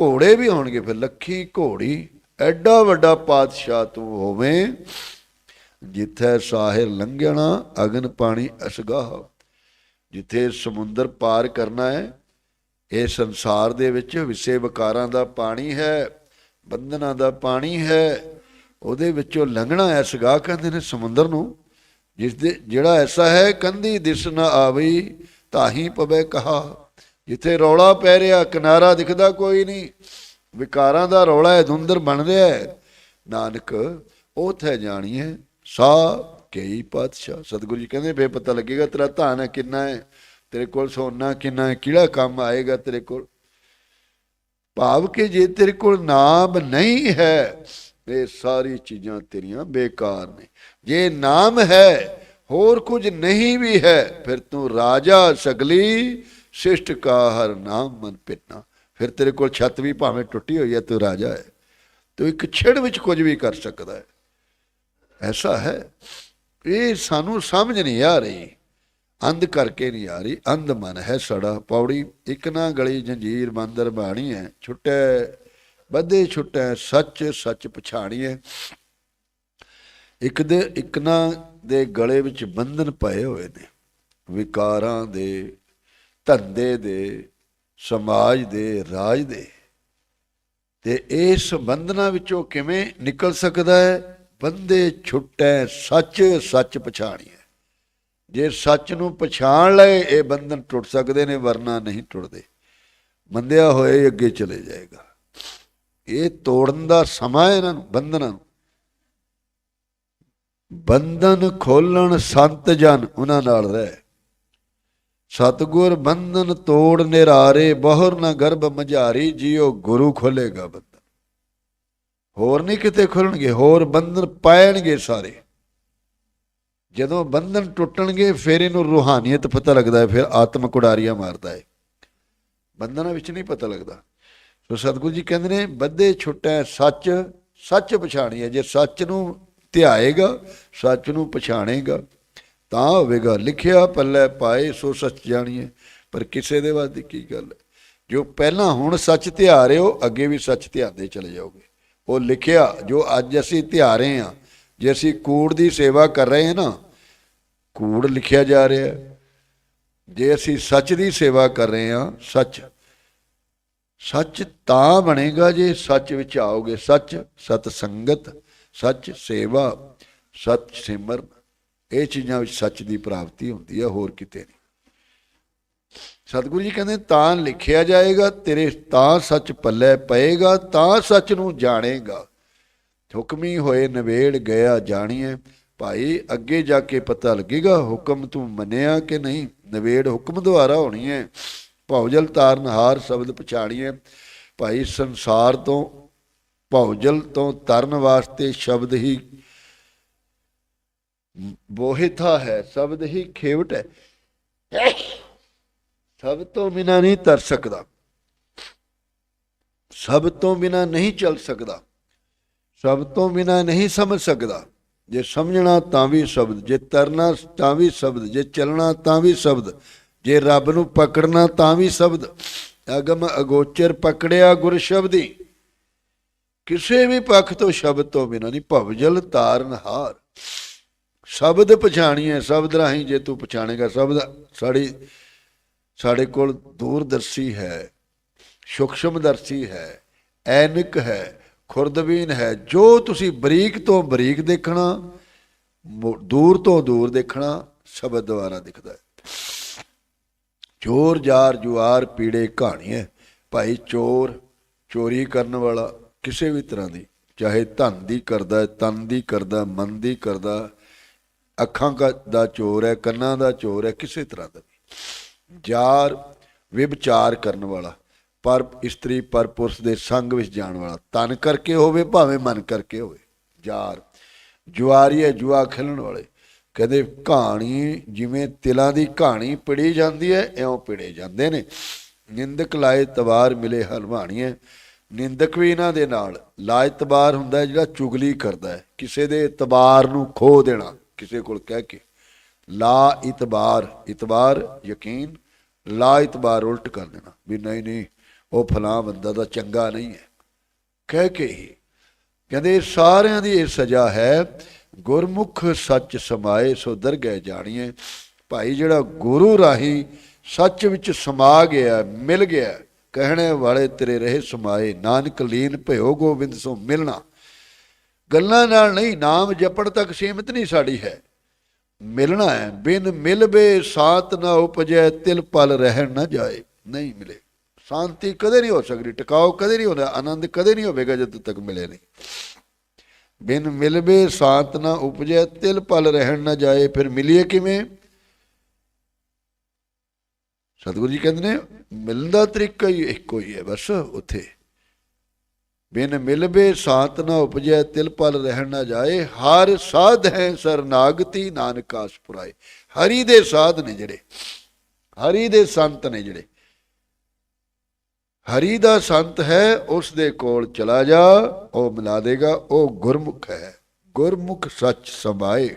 ਘੋੜੇ ਵੀ ਹੋਣਗੇ, ਫਿਰ ਲੱਖੀ ਘੋੜੀ, ਐਡਾ ਵੱਡਾ ਪਾਤਸ਼ਾਹ ਤੂੰ ਹੋਵੇਂ, ਜਿੱਥੇ ਸਾਹਿਰ ਲੰਘਣਾ, ਅਗਨ ਪਾਣੀ ਅਸਗਾਹ। ਜਿੱਥੇ ਸਮੁੰਦਰ ਪਾਰ ਕਰਨਾ ਹੈ ਇਹ ਸੰਸਾਰ ਦੇ ਵਿੱਚ ਵਿਸੇ ਵਿਕਾਰਾਂ ਦਾ ਪਾਣੀ ਹੈ, ਬੰਧਨਾਂ ਦਾ ਪਾਣੀ ਹੈ, ਉਹਦੇ ਵਿੱਚੋਂ ਲੰਘਣਾ ਐ ਸਗਾ ਕਹਿੰਦੇ ਨੇ ਸਮੁੰਦਰ ਨੂੰ ਜਿਸ ਦੇ ਜਿਹੜਾ ਐਸਾ ਹੈ, ਕੰਧੀ ਦਿਸ ਨਾ ਆਵਈ ਤਾਹੀ ਪਵੇ ਕਹਾ। ਜਿੱਥੇ ਰੌਲਾ ਪੈ ਰਿਹਾ, ਕਿਨਾਰਾ ਦਿਖਦਾ ਕੋਈ ਨਹੀਂ। ਵਿਕਾਰਾਂ ਦਾ ਰੌਲਾ ਹੈ ਧੁੰਦਰ ਬਣ ਰਿਹਾ ਹੈ ਨਾਨਕ ਉਥੇ ਜਾਣੀਏ ਸਾ ਕਈ ਪਾਤਸ਼ਾਹ। ਸਤਿਗੁਰੂ ਜੀ ਕਹਿੰਦੇ ਬੇ ਪਤਾ ਲੱਗੇਗਾ ਤੇਰਾ ਧਾਨ ਕਿੰਨਾ ਹੈ ਤੇਰੇ ਕੋਲ ਸੋਨਾ ਕਿੰਨਾ, ਕਿਹੜਾ ਕੰਮ ਆਏਗਾ ਤੇਰੇ ਕੋਲ? ਭਾਵ ਕਿ ਜੇ ਤੇਰੇ ਕੋਲ ਨਾਮ ਨਹੀਂ ਹੈ, ਇਹ ਸਾਰੀ ਚੀਜ਼ਾਂ ਤੇਰੀਆਂ ਬੇਕਾਰ ਨੇ। ਜੇ ਨਾਮ ਹੈ, ਹੋਰ ਕੁਝ ਨਹੀਂ ਵੀ ਹੈ, ਫਿਰ ਤੂੰ ਰਾਜਾ, ਸਗਲੀ, ਸਿਸ਼ਟ ਕਾ ਹਰ ਨਾਮ ਮਨ ਪਿਟਨਾ ਫਿਰ ਤੇਰੇ ਕੋਲ ਛੱਤ ਵੀ ਭਾਵੇਂ ਟੁੱਟੀ ਹੋਈ ਹੈ, ਤੂੰ ਰਾਜਾ ਹੈ। ਤੂੰ ਇੱਕ ਛਿੜ ਵਿੱਚ ਕੁਝ ਵੀ ਕਰ ਸਕਦਾ ਹੈ। ਐਸਾ ਹੈ। ਇਹ ਸਾਨੂੰ ਸਮਝ ਨਹੀਂ ਆ ਰਹੀ। ਅੰਧ ਕਰਕੇ ਨਹੀਂ ਆ ਰਹੀ, ਅੰਧ ਮਨ ਹੈ ਸੜਾ ਪੌੜੀ ਇੱਕ ਨਾ ਗਲੀ ਜੰਜੀਰ ਮੰਦਰ ਬਾਣੀ ਹੈ, ਛੁੱਟੇ, ਬੱਧੇ ਛੁੱਟੇ, ਸੱਚ ਸੱਚ ਪਛਾਣੀਏ ਇੱਕ ਦੇ, ਇੱਕ ਨਾ ਦੇ ਗਲੇ ਵਿੱਚ ਬੰਧਨ ਪਏ ਹੋਏ ਨੇ। ਵਿਕਾਰਾਂ ਦੇ, ਧੰਦੇ ਦੇ, ਸਮਾਜ ਦੇ, ਰਾਜ ਦੇ। ਤੇ ਇਸ ਬੰਧਨਾਂ ਵਿੱਚੋਂ ਕਿਵੇਂ ਨਿਕਲ ਸਕਦਾ ਹੈ? ਬੰਦੇ ਛੁੱਟੇ, ਸੱਚ ਸੱਚ ਪਛਾਣੀਏ ਜੇ ਸੱਚ ਨੂੰ ਪਛਾਣ ਲਏ, ਇਹ ਬੰਧਨ ਟੁੱਟ ਸਕਦੇ ਨੇ, ਵਰਨਾ ਨਹੀਂ ਟੁੱਟਦੇ। ਮੰਦਿਆ ਹੋਏ ਅੱਗੇ ਚਲੇ ਜਾਏਗਾ। ਇਹ ਤੋੜਨ ਦਾ ਸਮਾਂ ਇਹਨਾਂ ਨੂੰ, ਬੰਧਨਾਂ ਨੂੰ। ਬੰਧਨ ਖੋਲਣ ਸੰਤ ਜਨ ਉਹਨਾਂ ਨਾਲ ਰਹਿ। ਸਤਗੁਰ ਬੰਧਨ ਤੋੜ ਨਿਰਾਰੇ, ਬਹੁਰ ਨਾ ਗਰਭ ਮਝਾਰੀ, ਜਿਉ ਗੁਰੂ ਖੋਲੇਗਾ ਬੰਧਨ। ਹੋਰ ਨਹੀਂ ਕਿਤੇ ਖੁੱਲਣਗੇ, ਹੋਰ ਬੰਧਨ ਪਾਇਣਗੇ ਸਾਰੇ। ਜਦੋਂ ਬੰਧਨ ਟੁੱਟਣਗੇ, ਫਿਰ ਇਹਨੂੰ ਰੂਹਾਨੀਅਤ ਪਤਾ ਲੱਗਦਾ ਹੈ, ਫਿਰ ਆਤਮ ਕੁੜਾਰੀਆਂ ਮਾਰਦਾ ਹੈ। ਬੰਧਨਾਂ ਵਿੱਚ ਨਹੀਂ ਪਤਾ ਲੱਗਦਾ। ਸੋ ਸਤਿਗੁਰੂ ਜੀ ਕਹਿੰਦੇ ਨੇ, ਬੱਧੇ ਛੁੱਟੈ ਸੱਚ ਸੱਚ ਪਛਾਣੀਏ। ਜੇ ਸੱਚ ਨੂੰ ਧਿਆਏਗਾ, ਸੱਚ ਨੂੰ ਪਛਾਣੇਗਾ, ਤਾਂ ਹੋਵੇਗਾ। ਲਿਖਿਆ ਪੱਲੇ ਪਾਏ, ਸੋ ਸੱਚ ਜਾਣੀਏ। ਪਰ ਕਿਸੇ ਦੇ ਵਾਸਤੇ ਕੀ ਗੱਲ ਹੈ? ਜੋ ਪਹਿਲਾਂ ਹੁਣ ਸੱਚ ਧਿਆ ਰਹੇ ਹੋ ਅੱਗੇ ਵੀ ਸੱਚ ਧਿਆਦੇ ਚਲੇ ਜਾਓਗੇ। ਉਹ ਲਿਖਿਆ, ਜੋ ਅੱਜ ਅਸੀਂ ਧਿਆ ਰਹੇ ਹਾਂ, ਜੇ ਅਸੀਂ ਕੂੜ ਦੀ ਸੇਵਾ ਕਰ ਰਹੇ ਹਾਂ ਨਾ ਕੂੜ ਲਿਖਿਆ ਜਾ ਰਿਹਾ ਹੈ। ਜੇ ਅਸੀਂ ਸੱਚ ਦੀ ਸੇਵਾ ਕਰ ਰਹੇ ਹਾਂ, ਸੱਚ। ਸੱਚ ਤਾਂ ਬਣੇਗਾ ਜੇ ਸੱਚ ਵਿੱਚ ਆਓਗੇ। ਸੱਚ, ਸਤ ਸੰਗਤ, ਸੱਚ ਸੇਵਾ, ਸੱਚ ਸਿਮਰਨ। ਇਹ ਚੀਜ਼ਾਂ ਵਿੱਚ ਸੱਚ ਦੀ ਪ੍ਰਾਪਤੀ ਹੁੰਦੀ ਹੈ, ਹੋਰ ਕਿਤੇ ਨਹੀਂ। ਸਤਿਗੁਰੂ ਜੀ ਕਹਿੰਦੇ, ਤਾਂ ਲਿਖਿਆ ਜਾਏਗਾ, ਤੇਰੇ ਤਾਂ ਸੱਚ ਪੱਲੇ ਪਏਗਾ, ਤਾਂ ਸੱਚ ਨੂੰ ਜਾਣੇਗਾ। ਹੁਕਮੀ ਹੋਏ ਨਵੇੜ ਗਿਆ ਜਾਣੀਏ ਭਾਈ, ਅੱਗੇ ਜਾ ਕੇ ਪਤਾ ਲੱਗੇਗਾ ਹੁਕਮ ਤੂੰ ਮੰਨਿਆ ਕਿ ਨਹੀਂ। ਨਵੇੜ ਹੁਕਮ ਦੁਆਰਾ ਹੋਣੀ ਹੈ ਭੌਜਲ ਤਾਰਨਹਾਰ ਸ਼ਬਦ ਪਛਾਣੀਏ। ਭਾਈ, ਸੰਸਾਰ ਤੋਂ ਭੌਜਲ ਤੋਂ ਤਰਨ ਵਾਸਤੇ ਸ਼ਬਦ ਹੀ ਬੋਹਿਥਾ ਹੈ, ਸ਼ਬਦ ਹੀ ਖੇਵਟ ਹੈ। ਸਭ ਤੋਂ ਬਿਨਾ ਨਹੀਂ ਤਰ ਸਕਦਾ। ਸਭ ਤੋਂ ਬਿਨਾ ਨਹੀਂ ਚੱਲ ਸਕਦਾ। ਸਭ ਤੋਂ ਬਿਨਾ ਨਹੀਂ ਸਮਝ ਸਕਦਾ। ਜੇ ਸਮਝਣਾ ਤਾਂ ਵੀ ਸ਼ਬਦ, ਜੇ ਤਰਨਾ ਤਾਂ ਵੀ ਸ਼ਬਦ, ਜੇ ਚੱਲਣਾ ਤਾਂ ਵੀ ਸ਼ਬਦ, ਜੇ ਰੱਬ ਨੂੰ ਪਕੜਨਾ ਤਾਂ ਵੀ ਸ਼ਬਦ। ਅਗਮ ਅਗੋਚਰ ਪਕੜਿਆ ਗੁਰ ਸ਼ਬਦੀ। ਕਿਸੇ ਵੀ ਪੱਖ ਤੋਂ ਸ਼ਬਦ ਤੋਂ ਬਿਨਾਂ ਨਹੀਂ ਭਵਜਲ ਤਾਰਨਹਾਰ ਸ਼ਬਦ ਪਛਾਣੀਏ, ਸ਼ਬਦ ਰਾਹੀਂ ਜੇ ਤੂੰ ਪਛਾਣੇਗਾ ਸ਼ਬਦ, ਸਾਡੀ, ਸਾਡੇ ਕੋਲ ਦੂਰਦਰਸ਼ੀ ਹੈ ਸੂਖਸ਼ਮਦਰਸ਼ੀ ਹੈ, ਐਨਕ ਹੈ। ਖੁਰਦਬੀਨ ਹੈ। ਜੋ ਤੁਸੀਂ ਬਰੀਕ ਤੋਂ ਬਰੀਕ ਦੇਖਣਾ ਦੂਰ ਤੋਂ ਦੂਰ ਦੇਖਣਾ, ਸ਼ਬਦ ਦੁਆਰਾ ਦਿਖਦਾ ਹੈ। ਚੋਰ ਜਾਰ ਜੁਆਰ ਪੀੜੇ ਕਹਾਣੀ ਹੈ। ਭਾਈ ਚੋਰ, ਚੋਰੀ ਕਰਨ ਵਾਲਾ ਕਿਸੇ ਵੀ ਤਰ੍ਹਾਂ ਦੀ, ਚਾਹੇ ਧਨ ਦੀ ਕਰਦਾ ਹੈ, ਤਨ ਦੀ ਕਰਦਾ ਮਨ ਦੀ ਕਰਦਾ ਅੱਖਾਂ ਕਾ- ਦਾ ਚੋਰ ਹੈ, ਕੰਨਾਂ ਦਾ ਚੋਰ ਹੈ, ਕਿਸੇ ਤਰ੍ਹਾਂ ਦਾ ਵੀ। ਜਾਰ ਵਿਭਚਾਰ ਕਰਨ ਵਾਲਾ ਪਰ ਇਸਤਰੀ ਪਰ ਪੁਰਸ਼ ਦੇ ਸੰਗ ਵਿੱਚ ਜਾਣ ਵਾਲਾ ਤਨ ਕਰਕੇ ਹੋਵੇ, ਭਾਵੇਂ ਮਨ ਕਰਕੇ ਹੋਵੇ। ਯਾਰ, ਜੁਆਰੀ ਹੈ, ਜੁਆ ਖੇਲਣ ਵਾਲੇ। ਕਹਿੰਦੇ ਕਹਾਣੀ ਜਿਵੇਂ ਤਿਲਾਂ ਦੀ ਕਹਾਣੀ ਪੜੀ ਜਾਂਦੀ ਹੈ ਐਉਂ ਪੜੇ ਜਾਂਦੇ ਨੇ। ਨਿੰਦਕ ਲਾਏ ਤਵਾਰ ਮਿਲੇ ਹਲਵਾਣੀਏ। ਨਿੰਦਕ ਵੀ ਇਹਨਾਂ ਦੇ ਨਾਲ। ਲਾਇਤਬਾਰ ਹੁੰਦਾ ਜਿਹੜਾ ਚੁਗਲੀ ਕਰਦਾ ਹੈ। ਕਿਸੇ ਦੇ ਇਤਬਾਰ ਨੂੰ ਖੋ ਦੇਣਾ, ਕਿਸੇ ਕੋਲ ਕਹਿ ਕੇ। ਲਾ ਇਤਬਾਰ ਇਤਬਾਰ ਯਕੀਨ। ਲਾ ਇਤਬਾਰ ਉਲਟ ਕਰ ਦੇਣਾ। ਵੀ ਨਹੀਂ ਨਹੀਂ ਉਹ ਫਲਾਂ ਬੰਦਾ ਦਾ ਚੰਗਾ ਨਹੀਂ ਹੈ। ਕਹਿ ਕੇ ਹੀ ਕਹਿੰਦੇ, ਸਾਰਿਆਂ ਦੀ ਇਹ ਸਜ਼ਾ ਹੈ, ਗੁਰਮੁਖ ਸੱਚ ਸਮਾਏ ਸੋ ਦਰਗਹਿ ਜਾਣੀਏ ਭਾਈ ਜਿਹੜਾ ਗੁਰੂ ਰਾਹੀਂ ਸੱਚ ਵਿੱਚ ਸਮਾ ਗਿਆ, ਮਿਲ ਗਿਆ, ਕਹਿਣੇ ਵਾਲੇ ਤੇਰੇ ਰਹੇ ਸਮਾਏ। ਨਾਨਕ ਲੀਨ ਭਇਓ ਗੋਬਿੰਦ ਸੋ ਮਿਲਣਾ। ਗੱਲਾਂ ਨਾਲ ਨਹੀਂ, ਨਾਮ ਜਪਣ ਤੱਕ ਸੀਮਿਤ ਨਹੀਂ ਸਾਡੀ ਹੈ। ਮਿਲਣਾ ਹੈ, ਬਿਨ ਮਿਲਵੇ ਸਾਤ ਨਾ ਉਪਜੈ, ਤਿਲ ਪਲ ਰਹਿਣ ਨਾ ਜਾਏ। ਨਹੀਂ ਮਿਲੇ। ਸ਼ਾਂਤੀ ਕਦੇ ਨਹੀਂ ਹੋ ਸਕਦੀ, ਟਿਕਾਓ ਕਦੇ ਨਹੀਂ ਹੁੰਦਾ, ਆਨੰਦ ਕਦੇ ਨਹੀਂ ਹੋਵੇਗਾ ਜਦ ਤੱਕ ਮਿਲੇ ਨਹੀਂ। ਬਿਨ ਮਿਲਵੇ ਸਾਤ ਨਾ ਉਪਜੈ, ਤਿਲ ਪਲ ਰਹਿਣ ਨਾ ਜਾਏ, ਫਿਰ ਮਿਲੀਏ ਕਿਵੇਂ? ਸਤਿਗੁਰੂ ਜੀ ਕਹਿੰਦੇ ਨੇ, ਮਿਲਣ ਦਾ ਤਰੀਕਾ ਹੀ ਇੱਕੋ ਹੀ ਹੈ, ਬਸ ਉੱਥੇ। ਬਿਨ ਮਿਲਵੇ ਸਾਤ ਨਾ ਉਪਜੈ, ਤਿਲ ਪਲ ਰਹਿਣ ਨਾ ਜਾਏ, ਹਰ ਸਾਧ ਹੈ ਸਰਨਾਗਤੀ ਨਾਨਕਾਸ ਪੁਰਾਏ ਹਰੀ ਦੇ ਸਾਧ ਨੇ ਜਿਹੜੇ, ਹਰੀ ਦੇ ਸੰਤ ਨੇ ਜਿਹੜੇ। ਹਰੀ ਦਾ ਸੰਤ ਹੈ, ਉਸ ਦੇ ਕੋਲ ਚਲਾ ਜਾ, ਉਹ ਮਿਲਾ ਦੇਗਾ, ਉਹ ਗੁਰਮੁਖ ਹੈ। ਗੁਰਮੁਖ ਸੱਚ ਸਮਾਏ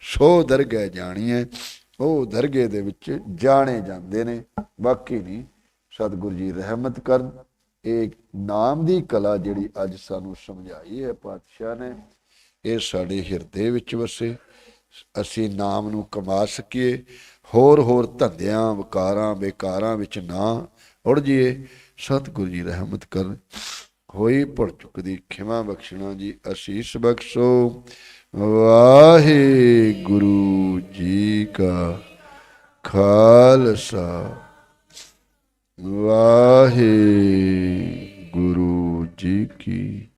ਸੋ ਦਰਗਹਿ ਜਾਣੀਏ ਉਹ ਦਰਗਹਿ ਦੇ ਵਿੱਚ ਜਾਣੇ ਜਾਂਦੇ ਨੇ। ਬਾਕੀ ਨਹੀਂ ਸਤਿਗੁਰੂ ਜੀ ਰਹਿਮਤ ਕਰਨ। ਇਹ ਨਾਮ ਦੀ ਕਲਾ ਜਿਹੜੀ ਅੱਜ ਸਾਨੂੰ ਸਮਝਾਈ ਹੈ ਪਾਤਸ਼ਾਹ ਨੇ, ਇਹ ਸਾਡੇ ਹਿਰਦੇ ਵਿੱਚ ਵਸੇ। ਅਸੀਂ ਨਾਮ ਨੂੰ ਕਮਾ ਸਕੀਏ। ਹੋਰ ਹੋਰ ਧੰਦਿਆਂ, ਵਕਾਰਾਂ, ਬੇਕਾਰਾਂ ਵਿੱਚ ਨਾ ਉੜ ਜੀਏ, ਸਤਿਗੁਰੂ ਜੀ ਰਹਿਮਤ ਕਰਨ। ਹੋਈ ਭੁਲ ਚੁੱਕਦੀ, ਖਿਮਾ ਬਖਸ਼ਣਾ ਜੀ, ਅਸੀਸ ਬਖਸ਼ੋ। ਵਾਹਿਗੁਰੂ ਜੀ ਕਾ ਖਾਲਸਾ। ਵਾਹਿਗੁਰੂ ਜੀ ਕੀ